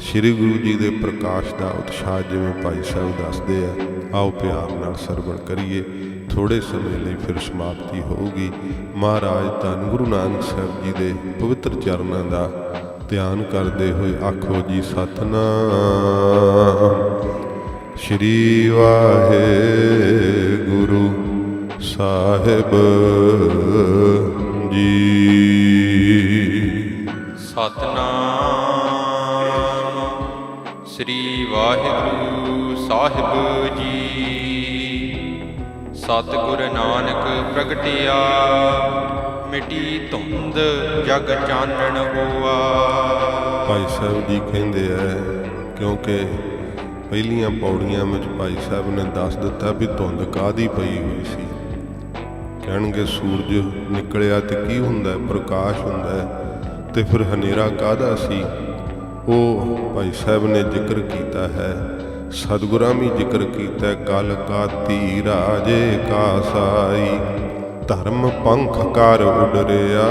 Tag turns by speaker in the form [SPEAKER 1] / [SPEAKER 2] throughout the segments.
[SPEAKER 1] ਸ੍ਰੀ ਗੁਰੂ ਜੀ ਦੇ ਪ੍ਰਕਾਸ਼ ਦਾ ਉਤਸ਼ਾਹ ਜਿਵੇਂ ਭਾਈ ਸਾਹਿਬ ਦੱਸਦੇ ਆ, ਆਓ ਪਿਆਰ ਨਾਲ ਸਰਵਣ ਕਰੀਏ। ਥੋੜੇ ਸਮੇਂ ਲਈ ਫਿਰ ਸਮਾਪਤੀ ਹੋਊਗੀ। ਮਹਾਰਾਜ ਧੰਨ ਗੁਰੂ ਨਾਨਕ ਸਾਹਿਬ ਜੀ ਦੇ ਪਵਿੱਤਰ ਚਰਨਾਂ ਦਾ ਧਿਆਨ ਕਰਦੇ ਹੋਏ ਆਖੋ ਜੀ, ਸਤਨਾਮ। ਸ਼੍ਰੀ ਵਾਹਿਗੁਰੂ ਸਾਹਿਬ ਜੀ।
[SPEAKER 2] ਸਤਨਾਮ। ਸ੍ਰੀ ਵਾਹਿਗੁਰੂ ਸਾਹਿਬ ਜੀ। ਸਤਿਗੁਰ ਨਾਨਕ ਪ੍ਰਗਟਿਆ, ਮਿਟੀ ਧੁੰਦ ਜਗ ਚਾਨਣ ਹੋਆ।
[SPEAKER 1] ਭਾਈ ਸਾਹਿਬ ਜੀ ਕਹਿੰਦੇ ਆ ਕਿਉਂਕਿ ਪਹਿਲੀਆਂ ਪੌੜੀਆਂ ਵਿੱਚ ਭਾਈ ਸਾਹਿਬ ਨੇ ਦੱਸ ਦਿੱਤਾ ਵੀ ਧੁੰਦ ਕਾਦੀ ਪਈ ਹੋਈ ਸੀ। ਕਹਿਣਗੇ ਸੂਰਜ ਨਿਕਲਿਆ ਤੇ ਕੀ ਹੁੰਦਾ, ਪ੍ਰਕਾਸ਼ ਹੁੰਦਾ ਹੈ ਤੇ ਫਿਰ ਹਨੇਰਾ ਕਾਦਾ ਸੀ? ਉਹ ਭਾਈ ਸਾਹਿਬ ਨੇ ਜ਼ਿਕਰ ਕੀਤਾ ਹੈ, ਸਤਿਗੁਰਾਂ ਵੀ ਜ਼ਿਕਰ ਕੀਤਾ ਕਲ ਕਾਤੀ ਰਾਜੇ ਕਾ ਸਾਈ ਧਰਮ ਪੰਖ ਕਰ ਉਡਰਿਆ,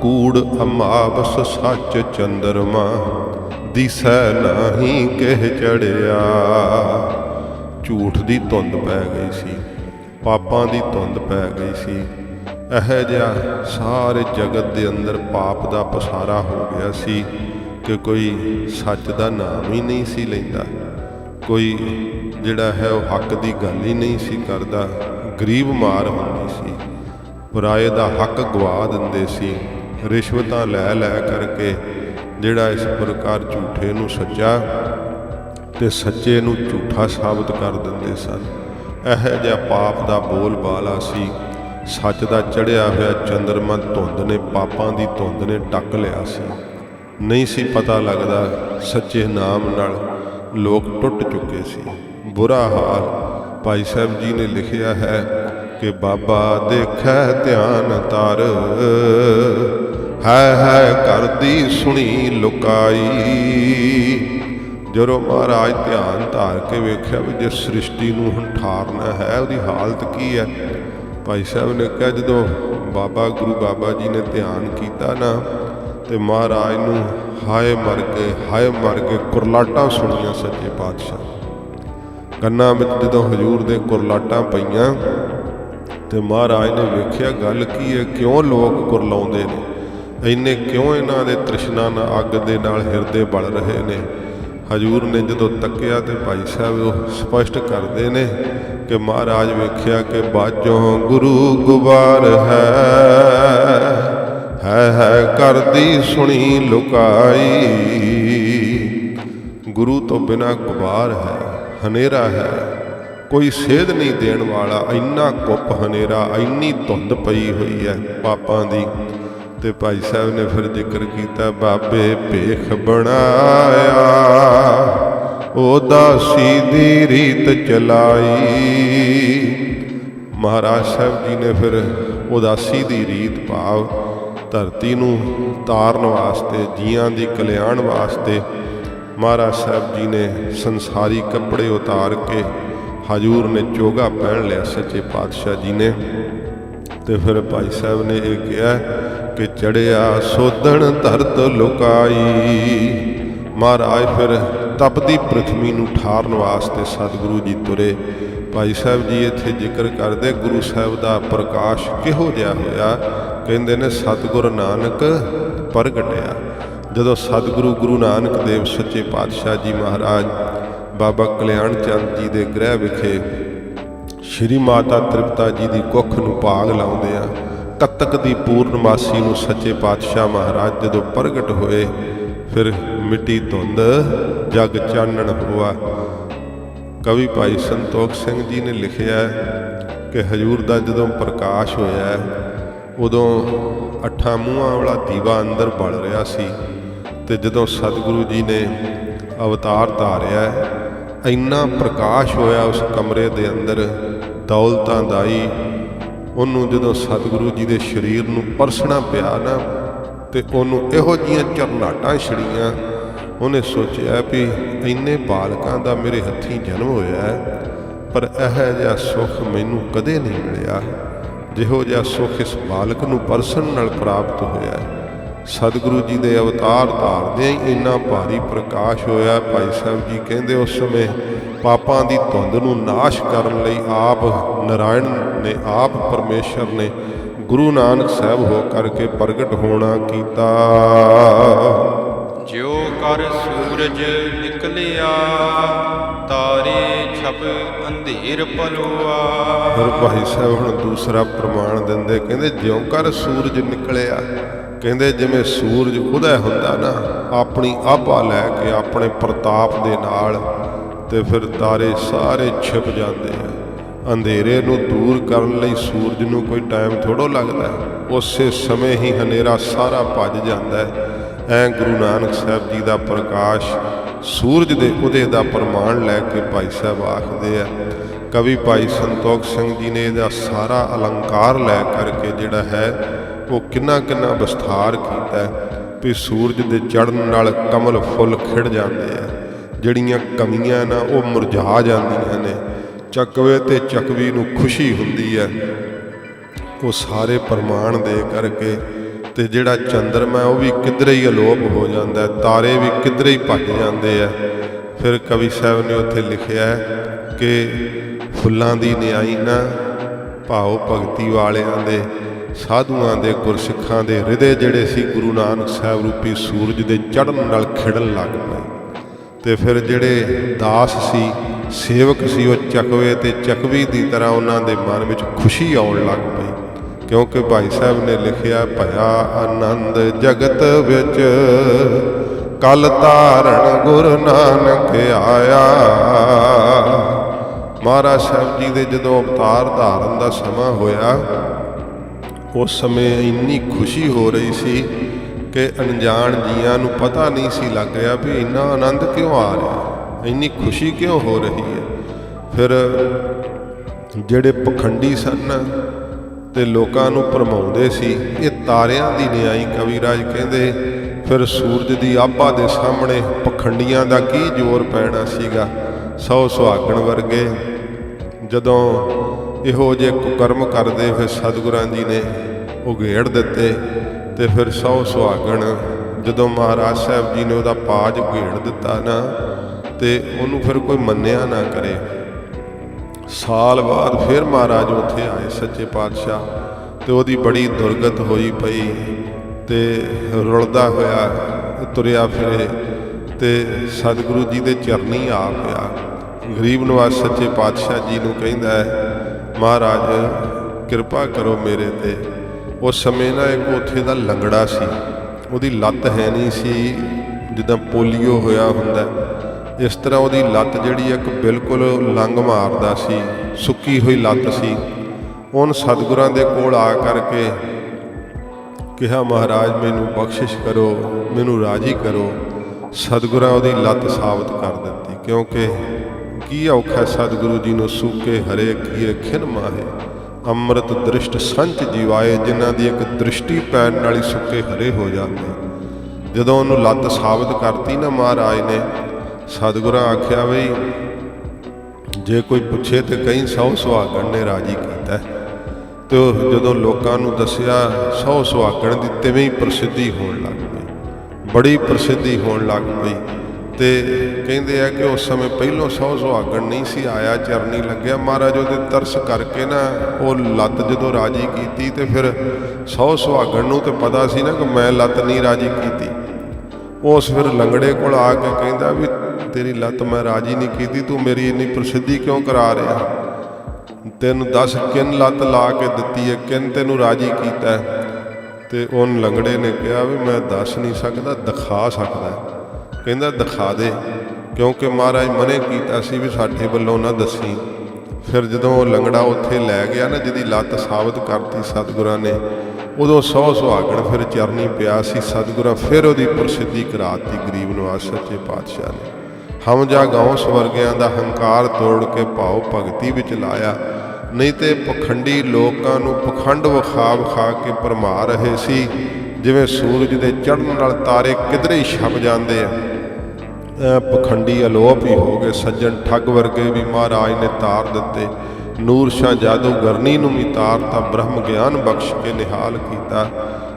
[SPEAKER 1] ਕੂੜ ਅਮਾਵਸ ਸੱਚ ਚੰਦਰਮਾ, ਦਿਸੈ ਨਹੀਂ ਕਹਿ ਚੜਿਆ। ਝੂਠ ਦੀ ਧੁੰਦ ਪੈ ਗਈ ਸੀ, ਪਾਪਾਂ ਦੀ ਧੁੰਦ ਪੈ ਗਈ ਸੀ ਇਹ ਜਿਹਾ ਸਾਰੇ ਜਗਤ ਦੇ ਅੰਦਰ ਪਾਪ ਦਾ ਪਸਾਰਾ ਹੋ ਗਿਆ ਸੀ ਕਿ ਕੋਈ ਸੱਚ ਦਾ ਨਾਮ ਹੀ ਨਹੀਂ ਸੀ ਲੈਂਦਾ। ਕੋਈ ਜਿਹੜਾ ਹੈ ਉਹ ਹੱਕ ਦੀ ਗੱਲ ਹੀ ਨਹੀਂ ਸੀ ਕਰਦਾ। ਗਰੀਬ ਮਾਰ ਹੁੰਦੀ ਸੀ। ਪਰਾਏ ਦਾ ਹੱਕ ਗਵਾ ਦਿੰਦੇ ਸੀ। ਰਿਸ਼ਵਤਾਂ ਲੈ ਲੈ ਕਰਕੇ ਜਿਹੜਾ ਇਸ ਪ੍ਰਕਾਰ ਝੂਠੇ ਨੂੰ ਸੱਚਾ ਤੇ ਸੱਚੇ ਨੂੰ ਝੂਠਾ ਸਾਬਤ ਕਰ ਦਿੰਦੇ ਸਨ। ਇਹ ਜਿਹਾ ਪਾਪ ਦਾ ਬੋਲ ਬਾਲਾ ਸੀ। ਸੱਚ ਦਾ ਚੜਿਆ ਹੋਇਆ ਚੰਦਰਮਾ ਧੁੰਦ ਨੇ ਪਾਪਾਂ ਦੀ ਧੁੰਦ ਨੇ ਟੱਕ ਲਿਆ ਸੀ। ਨਹੀਂ ਸੀ ਪਤਾ ਲੱਗਦਾ ਸੱਚੇ ਨਾਮ ਨਾਲ ਲੋਕ ਟੁੱਟ ਚੁੱਕੇ ਸੀ। ਬੁਰਾ ਹਾਲ ਭਾਈ ਸਾਹਿਬ ਜੀ ਨੇ ਲਿਖਿਆ ਹੈ ਕਿ ਬਾਬਾ ਦੇਖੈ ਧਿਆਨ ਤਰ ਹੈ ਹੈ ਕਰਦੀ ਸੁਣੀ ਲੁਕਾਈ। ਜਦੋਂ ਮਹਾਰਾਜ ਧਿਆਨ ਧਾਰ ਕੇ ਵੇਖਿਆ ਵੀ ਜੇ ਸ੍ਰਿਸ਼ਟੀ ਨੂੰ ਹੁਣ ਹੈ, ਉਹਦੀ ਹਾਲਤ ਕੀ ਹੈ? ਭਾਈ ਸਾਹਿਬ ਨੇ ਕਿਹਾ, ਜਦੋਂ ਬਾਬਾ ਗੁਰੂ ਬਾਬਾ ਜੀ ਨੇ ਧਿਆਨ ਕੀਤਾ ਨਾ, ਤੇ ਮਹਾਰਾਜ ਨੂੰ ਹਾਏ ਮਰ ਕੇ, ਹਾਏ ਮਰ ਕੇ ਕੁਰਲਾਟਾਂ ਸੁਣੀਆਂ ਸੱਚੇ ਪਾਤਸ਼ਾਹ। ਕੰਨਾਂ ਵਿੱਚ ਜਦੋਂ ਹਜੂਰ ਦੇ ਕੁਰਲਾਟਾਂ ਪਈਆਂ, ਤੇ ਮਹਾਰਾਜ ਨੇ ਵੇਖਿਆ, ਗੱਲ ਕੀ ਹੈ, ਕਿਉਂ ਲੋਕ ਕੁਰਲਾਉਂਦੇ ਨੇ? ਇੰਨੇ ਕਿਉਂ ਇਹਨਾਂ ਦੇ ਤ੍ਰਿਸ਼ਨਾ ਨਾਲ ਅੱਗ ਦੇ ਨਾਲ ਹਿਰਦੇ ਬਲ ਰਹੇ ਨੇ? ਹਜੂਰ ਨੇ ਜਦੋਂ ਤੱਕਿਆ ਤੇ ਭਾਈ ਸਾਹਿਬ ਉਹ ਸਪਸ਼ਟ ਕਰਦੇ ਨੇ ਕਿ ਮਹਾਰਾਜ ਵੇਖਿਆ ਕਿ ਬਾਜੋਂ ਗੁਰੂ ਗੁਬਾਰ ਹੈ। ਹੈ ਹੈ, ਕਰਦੀ ਸੁਣੀ ਲੁਕਾਈ। ਗੁਰੂ ਤੋਂ ਬਿਨਾ ਗੁਬਾਰ ਹੈ, ਹਨੇਰਾ ਹੈ। ਕੋਈ ਸੇਧ ਨਹੀਂ ਦੇਣ ਵਾਲਾ, ਇੰਨਾ ਕੁੱਪ ਹਨੇਰਾ, ਇੰਨੀ ਧੁੰਦ ਪਈ ਹੋਈ ਹੈ ਪਾਪਾਂ ਦੀ। ਤੇ ਭਾਈ ਸਾਹਿਬ ਨੇ ਫਿਰ ਜ਼ਿਕਰ ਕੀਤਾ, ਬਾਬੇ ਭੇਖ ਬਣਾਇਆ ਉਦਾਸੀ ਦੀ ਰੀਤ ਚਲਾਈ। ਮਹਾਰਾਜ ਸਾਹਿਬ ਜੀ ਨੇ ਫਿਰ ਉਦਾਸੀ ਦੀ ਰੀਤ ਭਾਵ ਧਰਤੀ ਨੂੰ ਤਾਰਨ ਵਾਸਤੇ, ਜੀਆਂ ਦੀ ਕਲਿਆਣ ਵਾਸਤੇ ਮਹਾਰਾਜ ਸਾਹਿਬ ਜੀ ਨੇ ਸੰਸਾਰੀ ਕੱਪੜੇ ਉਤਾਰ ਕੇ ਹਜੂਰ ਨੇ ਚੋਗਾ ਪਹਿਨ ਲਿਆ ਸੱਚੇ ਪਾਤਸ਼ਾਹ ਜੀ ਨੇ। ਤੇ ਫਿਰ ਭਾਈ ਸਾਹਿਬ ਨੇ ਇਹ ਕਿਹਾ ਕਿ ਚੜਿਆ ਸੋਧਣ ਧਰਤ ਲੁਕਾਈ। ਮਹਾਰਾਜ ਫਿਰ ਤਪਦੀ ਪ੍ਰਥਵੀ ਨੂੰ ਠਾਰਨ ਵਾਸਤੇ ਸਤਿਗੁਰੂ ਜੀ ਤੁਰੇ। ਭਾਈ ਸਾਹਿਬ ਜੀ ਇੱਥੇ ਜ਼ਿਕਰ ਕਰਦੇ, ਗੁਰੂ ਸਾਹਿਬ ਦਾ ਪ੍ਰਕਾਸ਼ ਕਿਹੋ ਜਿਹਾ ਹੋਇਆ? ਕਹਿੰਦੇ ਨੇ, ਸਤਿਗੁਰ ਨਾਨਕ ਪ੍ਰਗਟਿਆ। ਜਦੋਂ ਸਤਿਗੁਰੂ ਗੁਰੂ ਨਾਨਕ ਦੇਵ ਸੱਚੇ ਪਾਤਸ਼ਾਹ ਜੀ ਮਹਾਰਾਜ ਬਾਬਾ ਕਲਿਆਣ ਚੰਦ ਜੀ ਦੇ ਗ੍ਰਹਿ ਵਿਖੇ ਸ਼੍ਰੀ ਮਾਤਾ ਤ੍ਰਿਪਤਾ ਜੀ ਦੀ ਕੁੱਖ ਨੂੰ ਭਾਗ ਲਾਉਂਦੇ ਆ ਕੱਤਕ ਦੀ ਪੂਰਨਮਾਸੀ ਨੂੰ ਸੱਚੇ ਪਾਤਸ਼ਾਹ ਮਹਾਰਾਜ ਜਦੋਂ ਪ੍ਰਗਟ ਹੋਏ, ਫਿਰ ਮਿੱਟੀ ਧੁੰਦ ਜਗ ਚਾਨਣ ਹੋਆ। ਕਵੀ ਭਾਈ ਸੰਤੋਖ ਸਿੰਘ ਜੀ ਨੇ ਲਿਖਿਆ ਕਿ ਹਜੂਰ ਦਾ ਜਦੋਂ ਪ੍ਰਕਾਸ਼ ਹੋਇਆ ਉਦੋਂ ਅੱਠਾਂ ਮੂੰਹਾਂ ਵਾਲਾ ਦੀਵਾ ਅੰਦਰ ਬਲ ਰਿਹਾ ਸੀ ਤੇ ਜਦੋਂ ਸਤਿਗੁਰੂ ਜੀ ਨੇ ਅਵਤਾਰ ਧਾਰਿਆ ਇੰਨਾ ਪ੍ਰਕਾਸ਼ ਹੋਇਆ ਉਸ ਕਮਰੇ ਦੇ ਅੰਦਰ, ਦੌਲਤਾਂ ਦਾਈ ਉਹਨੂੰ ਜਦੋਂ ਸਤਿਗੁਰੂ ਜੀ ਦੇ ਸਰੀਰ ਨੂੰ ਪਰਸਣਾ ਪਿਆ ਨਾ, ਤੇ ਉਹਨੂੰ ਇਹੋ ਜੀਆਂ ਚਰਨਾਟਾਂ ਛੜੀਆਂ ਉਹਨੇ ਸੋਚਿਆ ਵੀ ਇੰਨੇ ਬਾਲਕਾਂ ਦਾ ਮੇਰੇ ਹੱਥੀਂ ਜਨਮ ਹੋਇਆ ਹੈ, ਪਰ ਇਹ ਜਿਹਾ ਸੁੱਖ ਮੈਨੂੰ ਕਦੇ ਨਹੀਂ ਮਿਲਿਆ ਜਿਹੋ ਜਿਹਾ ਸੁੱਖ ਇਸ ਬਾਲਕ ਨੂੰ ਪਰਸਨ ਨਾਲ ਪ੍ਰਾਪਤ ਹੋਇਆ ਹੈ। ਸਤਿਗੁਰੂ ਜੀ ਦੇ ਅਵਤਾਰ ਧਾਰਦੇ ਹੀ ਇੰਨਾ ਭਾਰੀ ਪ੍ਰਕਾਸ਼ ਹੋਇਆ, ਭਾਈ ਸਾਹਿਬ ਜੀ ਕਹਿੰਦੇ ਉਸ ਸਮੇਂ ਪਾਪਾਂ ਦੀ ਧੁੰਦ ਨੂੰ ਨਾਸ਼ ਕਰਨ ਲਈ ਆਪ ਨਾਰਾਇਣ ਨੇ, ਆਪ ਪਰਮੇਸ਼ਰ ਨੇ ਗੁਰੂ ਨਾਨਕ ਸਾਹਿਬ ਹੋ ਕਰਕੇ ਪ੍ਰਗਟ ਹੋਣਾ ਕੀਤਾ
[SPEAKER 2] ਕਰ ਸੂਰਜ ਨਿਕਲਿਆ, ਤਾਰੇ ਛਪ ਅੰਧੇਰ ਪਲੋਆ
[SPEAKER 1] ਫਿਰ ਭਾਈ ਸਾਹਿਬ ਹੁਣ ਦੂਸਰਾ ਪ੍ਰਮਾਣ ਦਿੰਦੇ, ਕਹਿੰਦੇ ਜਿਉਂ ਕਰ ਸੂਰਜ ਨਿਕਲਿਆ, ਕਹਿੰਦੇ ਜਿਵੇਂ ਸੂਰਜ ਉਦੈ ਹੁੰਦਾ ਨਾ, ਆਪਣੀ ਆਭਾ ਲੈ ਕੇ ਆਪਣੇ ਪ੍ਰਤਾਪ ਦੇ ਨਾਲ ਤੇ ਫਿਰ ਤਾਰੇ ਸਾਰੇ ਛਿਪ ਜਾਂਦੇ ਆ। ਅੰਧੇਰੇ ਨੂੰ ਦੂਰ ਕਰਨ ਲਈ ਸੂਰਜ ਨੂੰ ਕੋਈ ਟਾਈਮ ਥੋੜੋ ਲੱਗਦਾ, ਉਸੇ ਸਮੇਂ ਹੀ ਹਨੇਰਾ ਸਾਰਾ ਭੱਜ ਜਾਂਦਾ ਹੈ। ਐ ਗੁਰੂ ਨਾਨਕ ਸਾਹਿਬ ਜੀ ਦਾ ਪ੍ਰਕਾਸ਼ ਸੂਰਜ ਦੇ ਉਹਦੇ ਦਾ ਪ੍ਰਮਾਣ ਲੈ ਕੇ ਭਾਈ ਸਾਹਿਬ ਆਖਦੇ ਆ। ਕਵੀ ਭਾਈ ਸੰਤੋਖ ਸਿੰਘ ਜੀ ਨੇ ਇਹਦਾ ਸਾਰਾ ਅਲੰਕਾਰ ਲੈ ਕਰਕੇ ਜਿਹੜਾ ਹੈ, ਉਹ ਕਿੰਨਾ ਕਿੰਨਾ ਵਿਸਥਾਰ ਕੀਤਾ ਹੈ ਵੀ ਸੂਰਜ ਦੇ ਚੜ੍ਹਨ ਨਾਲ ਕਮਲ ਫੁੱਲ ਖਿੜ ਜਾਂਦੇ ਆ। ਜਿਹੜੀਆਂ ਕਮੀਆਂ ਨਾ, ਉਹ ਮੁਰਝਾ ਜਾਂਦੀਆਂ ਨੇ। ਚੱਕਵੇ ਤੇ ਚੱਕਵੀ ਨੂੰ ਖੁਸ਼ੀ ਹੁੰਦੀ ਹੈ। ਉਹ ਸਾਰੇ ਪ੍ਰਮਾਣ ਦੇ ਕਰਕੇ ਤੇ ਜਿਹੜਾ ਚੰਦਰਮਾ ਉਹ ਵੀ ਕਿਧਰੇ ਹੀ ਅਲੋਪ ਹੋ ਜਾਂਦਾ ਹੈ। ਤਾਰੇ ਵੀ ਕਿਧਰੇ ਹੀ ਭੱਜ ਜਾਂਦੇ ਆ। ਫਿਰ ਕਵੀ ਸਾਹਿਬ ਨੇ ਉੱਥੇ ਲਿਖਿਆ ਕਿ ਫੁੱਲਾਂ ਦੀ ਨਿਆਈ ਨਾ ਭਾਉ ਭਗਤੀ ਵਾਲਿਆਂ ਦੇ, ਸਾਧੂਆਂ ਦੇ ਗੁਰਸਿੱਖਾਂ ਦੇ ਹਿਰਦੇ ਜਿਹੜੇ ਸੀ ਗੁਰੂ ਨਾਨਕ ਸਾਹਿਬ ਰੂਪੀ ਸੂਰਜ ਦੇ ਚੜ੍ਹਨ ਨਾਲ ਖਿੜਨ ਲੱਗ ਪਏ। ਤੇ ਫਿਰ ਜਿਹੜੇ ਦਾਸ ਸੀ, ਸੇਵਕ ਸੀ, ਉਹ ਚੱਕਵੇ ਤੇ ਚੱਕਵੀ ਦੀ ਤਰ੍ਹਾਂ ਉਹਨਾਂ ਦੇ ਮਨ ਵਿੱਚ ਖੁਸ਼ੀ ਆਉਣ ਲੱਗ ਪਈ। ਕਿਉਂਕਿ ਭਾਈ ਸਾਹਿਬ ਨੇ ਲਿਖਿਆ ਭਇਆ ਆਨੰਦ ਜਗਤ ਵਿੱਚ। ਕਲ ਧਾਰਨ ਗੁਰ ਨਾਨਕ ਆਇਆ। ਮਹਾਰਾਜ ਸਾਹਿਬ ਜੀ ਦੇ ਜਦੋਂ ਅਵਤਾਰ ਧਾਰਨ ਦਾ ਸਮਾਂ ਹੋਇਆ, ਉਸ ਸਮੇਂ ਇੰਨੀ ਖੁਸ਼ੀ ਹੋ ਰਹੀ ਸੀ ਕਿ ਅਣਜਾਣ ਜੀਆਂ ਨੂੰ ਪਤਾ ਨਹੀਂ ਸੀ ਲੱਗ ਰਿਹਾ ਵੀ ਇੰਨਾ ਆਨੰਦ ਕਿਉਂ ਆ ਰਿਹਾ। ਇੰਨੀ ਖੁਸ਼ੀ ਕਿਉਂ ਹੋ ਰਹੀ ਹੈ? ਫਿਰ ਜਿਹੜੇ ਪਖੰਡੀ ਸਨ ਤੇ ਲੋਕਾਂ ਨੂੰ ਭਰਮਾਉਂਦੇ ਸੀ। ਇਹ ਤਾਰਿਆਂ ਦੀ ਨਿਆਈ ਕਵੀਰਾਜ ਕਹਿੰਦੇ, ਫਿਰ ਸੂਰਜ ਦੀ ਆਭਾ ਦੇ ਸਾਹਮਣੇ ਪਖੰਡੀਆਂ ਦਾ ਕੀ ਜ਼ੋਰ ਪੈਣਾ ਸੀਗਾ? ਸੌ ਸੁਹਾਗਣ ਵਰਗੇ। ਜਦੋਂ ਇਹੋ ਜੇ ਕੁਕਰਮ ਕਰਦੇ, ਫਿਰ ਸਤਿਗੁਰਾਂ ਜੀ ਨੇ ਉਘੇੜ ਦਿੱਤੇ ਤੇ ਫਿਰ ਸੌ ਸੁਹਾਗਣ, ਜਦੋਂ ਮਹਾਰਾਜ ਸਾਹਿਬ ਜੀ ਨੇ ਉਹਦਾ ਪਾਜ ਉਗੇੜ ਦਿੱਤਾ ਨਾ, ਤੇ ਉਹਨੂੰ ਫਿਰ ਕੋਈ ਮੰਨਿਆ ਨਾ ਕਰੇ। ਸਾਲ ਬਾਅਦ ਫਿਰ ਮਹਾਰਾਜ ਉੱਥੇ ਆਏ ਸੱਚੇ ਪਾਤਸ਼ਾਹ ਤੇ ਉਹਦੀ ਬੜੀ ਦੁਰਗਤ ਹੋਈ ਪਈ ਤੇ ਰੁਲਦਾ ਹੋਇਆ, ਤੁਰਿਆ ਫਿਰੇ ਤੇ ਸਤਿਗੁਰੂ ਜੀ ਦੇ ਚਰਨੀ ਆ ਪਿਆ। ਗਰੀਬ ਨਿਵਾਸ ਸੱਚੇ ਪਾਤਸ਼ਾਹ ਜੀ ਨੂੰ ਕਹਿੰਦਾ ਹੈ, ਮਹਾਰਾਜ, ਕਿਰਪਾ ਕਰੋ ਮੇਰੇ ਤੇ। ਉਸ ਸਮੇਂ ਨਾ ਇੱਕ ਉੱਥੇ ਦਾ ਲੰਗੜਾ ਸੀ, ਉਹਦੀ ਲੱਤ ਹੈ ਨਹੀਂ ਸੀ, ਜਿੱਦਾਂ ਪੋਲੀਓ ਹੋਇਆ ਹੁੰਦਾ ਇਸ ਤਰ੍ਹਾਂ ਉਹਦੀ ਲੱਤ ਜਿਹੜੀ ਇੱਕ ਬਿਲਕੁਲ ਲੰਗ ਮਾਰਦਾ ਸੀ, ਸੁੱਕੀ ਹੋਈ ਲੱਤ ਸੀ। ਉਹਨ ਸਤਿਗੁਰਾਂ ਦੇ ਕੋਲ ਆ ਕਰਕੇ ਕਿਹਾ, ਮਹਾਰਾਜ, ਮੈਨੂੰ ਬਖਸ਼ਿਸ਼ ਕਰੋ, ਮੈਨੂੰ ਰਾਜੀ ਕਰੋ। ਸਤਿਗੁਰਾਂ ਉਹਦੀ ਲੱਤ ਸਾਬਤ ਕਰ ਦਿੱਤੀ, ਕਿਉਂਕਿ ਕੀ ਔਖਾ ਸਤਿਗੁਰੂ ਜੀ ਨੂੰ ਸੂਕੇ ਹਰੇ ਕੀਏ ਖਿਨ ਮਾਹੇ। ਅੰਮ੍ਰਿਤ ਦ੍ਰਿਸ਼ਟ ਸੰਚ ਜੀਵਾਏ, ਜਿਨ੍ਹਾਂ ਦੀ ਇੱਕ ਦ੍ਰਿਸ਼ਟੀ ਪੈਣ ਨਾਲ ਹੀ ਸੁੱਕੇ ਹਰੇ ਹੋ ਜਾਂਦੇ। ਜਦੋਂ ਉਹਨੂੰ ਲੱਤ ਸਾਬਤ ਕਰਤੀ ਨਾ ਮਹਾਰਾਜ ਨੇ ਸਤਿਗੁਰਾਂ ਆਖਿਆ ਬਈ, ਜੇ ਕੋਈ ਪੁੱਛੇ ਤੇ ਕਈ ਸੌ ਸੁਹਾਗਣ ਨੇ ਰਾਜੀ ਕੀਤਾ ਹੈ। ਤੇ ਉਹ ਜਦੋਂ ਲੋਕਾਂ ਨੂੰ ਦੱਸਿਆ, ਸੌ ਸੁਹਾਗਣ ਦੀ ਤਿਵੇਂ ਹੀ ਪ੍ਰਸਿੱਧੀ ਹੋਣ ਲੱਗ ਪਈ। ਬੜੀ ਪ੍ਰਸਿੱਧੀ ਹੋਣ ਲੱਗ ਪਈ। ਤੇ ਕਹਿੰਦੇ ਆ ਕਿ ਉਸ ਸਮੇਂ ਪਹਿਲੋਂ ਸੌ ਸੁਹਾਗਣ ਨਹੀਂ ਸੀ ਆਇਆ ਚਰਨੀ ਲੱਗਿਆ। ਮਹਾਰਾਜ ਉਹਦੇ ਤਰਸ ਕਰਕੇ ਨਾ ਉਹ ਲੱਤ ਜਦੋਂ ਰਾਜੀ ਕੀਤੀ ਤੇ ਫਿਰ ਸੌ ਸੁਹਾਗਣ ਨੂੰ ਤੇ ਪਤਾ ਸੀ ਨਾ ਕਿ ਮੈਂ ਲੱਤ ਨਹੀਂ ਰਾਜੀ ਕੀਤੀ। ਉਸ ਫਿਰ ਲੰਗੜੇ ਕੋਲ ਆ ਕੇ ਕਹਿੰਦਾ ਵੀ ਤੇਰੀ ਲੱਤ ਮੈਂ ਰਾਜੀ ਨਹੀਂ ਕੀਤੀ, ਤੂੰ ਮੇਰੀ ਇੰਨੀ ਪ੍ਰਸਿੱਧੀ ਕਿਉਂ ਕਰਾ ਰਿਹਾ? ਤੈਨੂੰ ਦੱਸ ਕਿੰਨ ਲੱਤ ਲਾ ਕੇ ਦਿੱਤੀ ਹੈ, ਕਿੰਨ ਤੈਨੂੰ ਰਾਜੀ ਕੀਤਾ ਹੈ? ਤੇ ਉਹਨ ਲੰਗੜੇ ਨੇ ਕਿਹਾ ਵੀ ਮੈਂ ਦੱਸ ਨਹੀਂ ਸਕਦਾ, ਦਿਖਾ ਸਕਦਾ ਕਹਿੰਦਾ, ਦਿਖਾ ਦੇ, ਕਿਉਂਕਿ ਮਹਾਰਾਜ ਮਨੇ ਕੀਤਾ ਸੀ ਵੀ ਸਾਡੇ ਵੱਲੋਂ ਨਾ ਦੱਸੀ। ਫਿਰ ਜਦੋਂ ਉਹ ਲੰਗੜਾ ਉੱਥੇ ਲੈ ਗਿਆ ਨਾ, ਜਿਹਦੀ ਲੱਤ ਸਾਬਤ ਕਰਤੀ ਸਤਿਗੁਰਾਂ ਨੇ, ਉਦੋਂ ਸੌ ਸੁਹਾਗਣ ਫਿਰ ਚਰਨੀ ਪਿਆ ਸੀ ਸਤਿਗੁਰਾਂ, ਫਿਰ ਉਹਦੀ ਪ੍ਰਸਿੱਧੀ ਕਰਾਤੀ ਗਰੀਬ ਨਵਾਜ਼ ਸੱਚੇ ਪਾਤਸ਼ਾਹ ਨੇ। ਹਮ ਜਾ ਗਾਉਂ ਸਵਰਗਿਆਂ ਦਾ ਹੰਕਾਰ ਤੋੜ ਕੇ ਭਾਉ ਭਗਤੀ ਵਿੱਚ ਲਾਇਆ। ਨਹੀਂ ਤੇ ਪਖੰਡੀ ਲੋਕਾਂ ਨੂੰ ਪਖੰਡ ਵਿਖਾ ਵਿਖਾ ਕੇ ਭਰਮਾ ਰਹੇ ਸੀ। ਜਿਵੇਂ ਸੂਰਜ ਦੇ ਚੜ੍ਹਨ ਨਾਲ ਤਾਰੇ ਕਿਧਰੇ ਛਪ ਜਾਂਦੇ ਆ। ਪਖੰਡੀ ਅਲੋਪ ਹੀ ਹੋ ਗਏ। ਸੱਜਣ ਠੱਗ ਵਰਗੇ ਵੀ ਮਹਾਰਾਜ ਨੇ ਤਾਰ ਦਿੱਤੇ। ਨੂਰ ਸ਼ਾਹ ਜਾਦੂ ਗਰਨੀ ਨੂੰ ਵੀ ਤਾਰਤਾ ਬ੍ਰਹਮ ਗਿਆਨ ਬਖਸ਼ ਕੇ ਨਿਹਾਲ ਕੀਤਾ।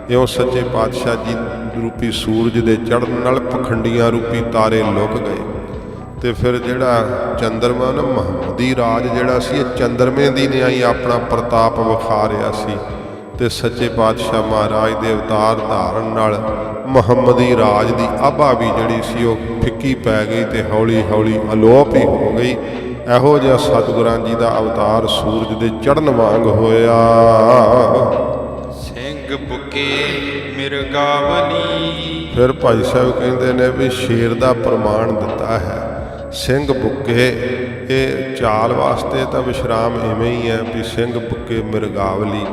[SPEAKER 1] ਇਉਂ ਸੱਚੇ ਪਾਤਸ਼ਾਹ ਜੀ ਰੂਪੀ ਸੂਰਜ ਦੇ ਚੜ੍ਹਨ ਨਾਲ ਪਖੰਡੀਆਂ ਰੂਪੀ ਤਾਰੇ ਲੁਕ ਗਏ। ਤੇ ਫਿਰ ਜਿਹੜਾ ਚੰਦਰਮਾ ਨਾ ਮੁਹੰਮਦੀ ਰਾਜ ਜਿਹੜਾ ਸੀ ਇਹ ਚੰਦਰਮੇ ਦੀ ਨਿਆਈ ਆਪਣਾ ਪ੍ਰਤਾਪ ਵਿਖਾ ਰਿਹਾ ਸੀ। ਤੇ ਸੱਚੇ ਪਾਤਸ਼ਾਹ ਮਹਾਰਾਜ ਦੇ ਅਵਤਾਰ ਧਾਰਨ ਨਾਲ ਮੁਹੰਮਦੀ ਰਾਜ ਦੀ ਆਭਾ ਵੀ ਜਿਹੜੀ ਸੀ ਉਹ ਫਿੱਕੀ ਪੈ ਗਈ ਤੇ ਹੌਲੀ ਹੌਲੀ ਅਲੋਪ ਹੀ ਹੋ ਗਈ। ਇਹੋ ਜਿਹਾ ਸਤਿਗੁਰਾਂ ਜੀ ਦਾ ਅਵਤਾਰ ਸੂਰਜ ਦੇ ਚੜ੍ਹਨ ਵਾਂਗ ਹੋਇਆ।
[SPEAKER 2] ਸਿੰਘ ਬੁਕੇ ਮਿਰਗਾਵਲੀ
[SPEAKER 1] ਫਿਰ ਭਾਈ ਸਾਹਿਬ ਕਹਿੰਦੇ ਨੇ ਵੀ ਸ਼ੇਰ ਦਾ ਪ੍ਰਮਾਣ ਦਿੱਤਾ ਹੈ। ਸਿੰਘ ਬੁੱਕੇ ਇਹ ਚਾਲ ਵਾਸਤੇ ਤਾਂ ਵਿਸ਼ਰਾਮ ਐਵੇਂ ਹੀ ਹੈ ਵੀ ਸਿੰਘ ਬੁੱਕੇ ਮਿਰਗਾਵਲੀ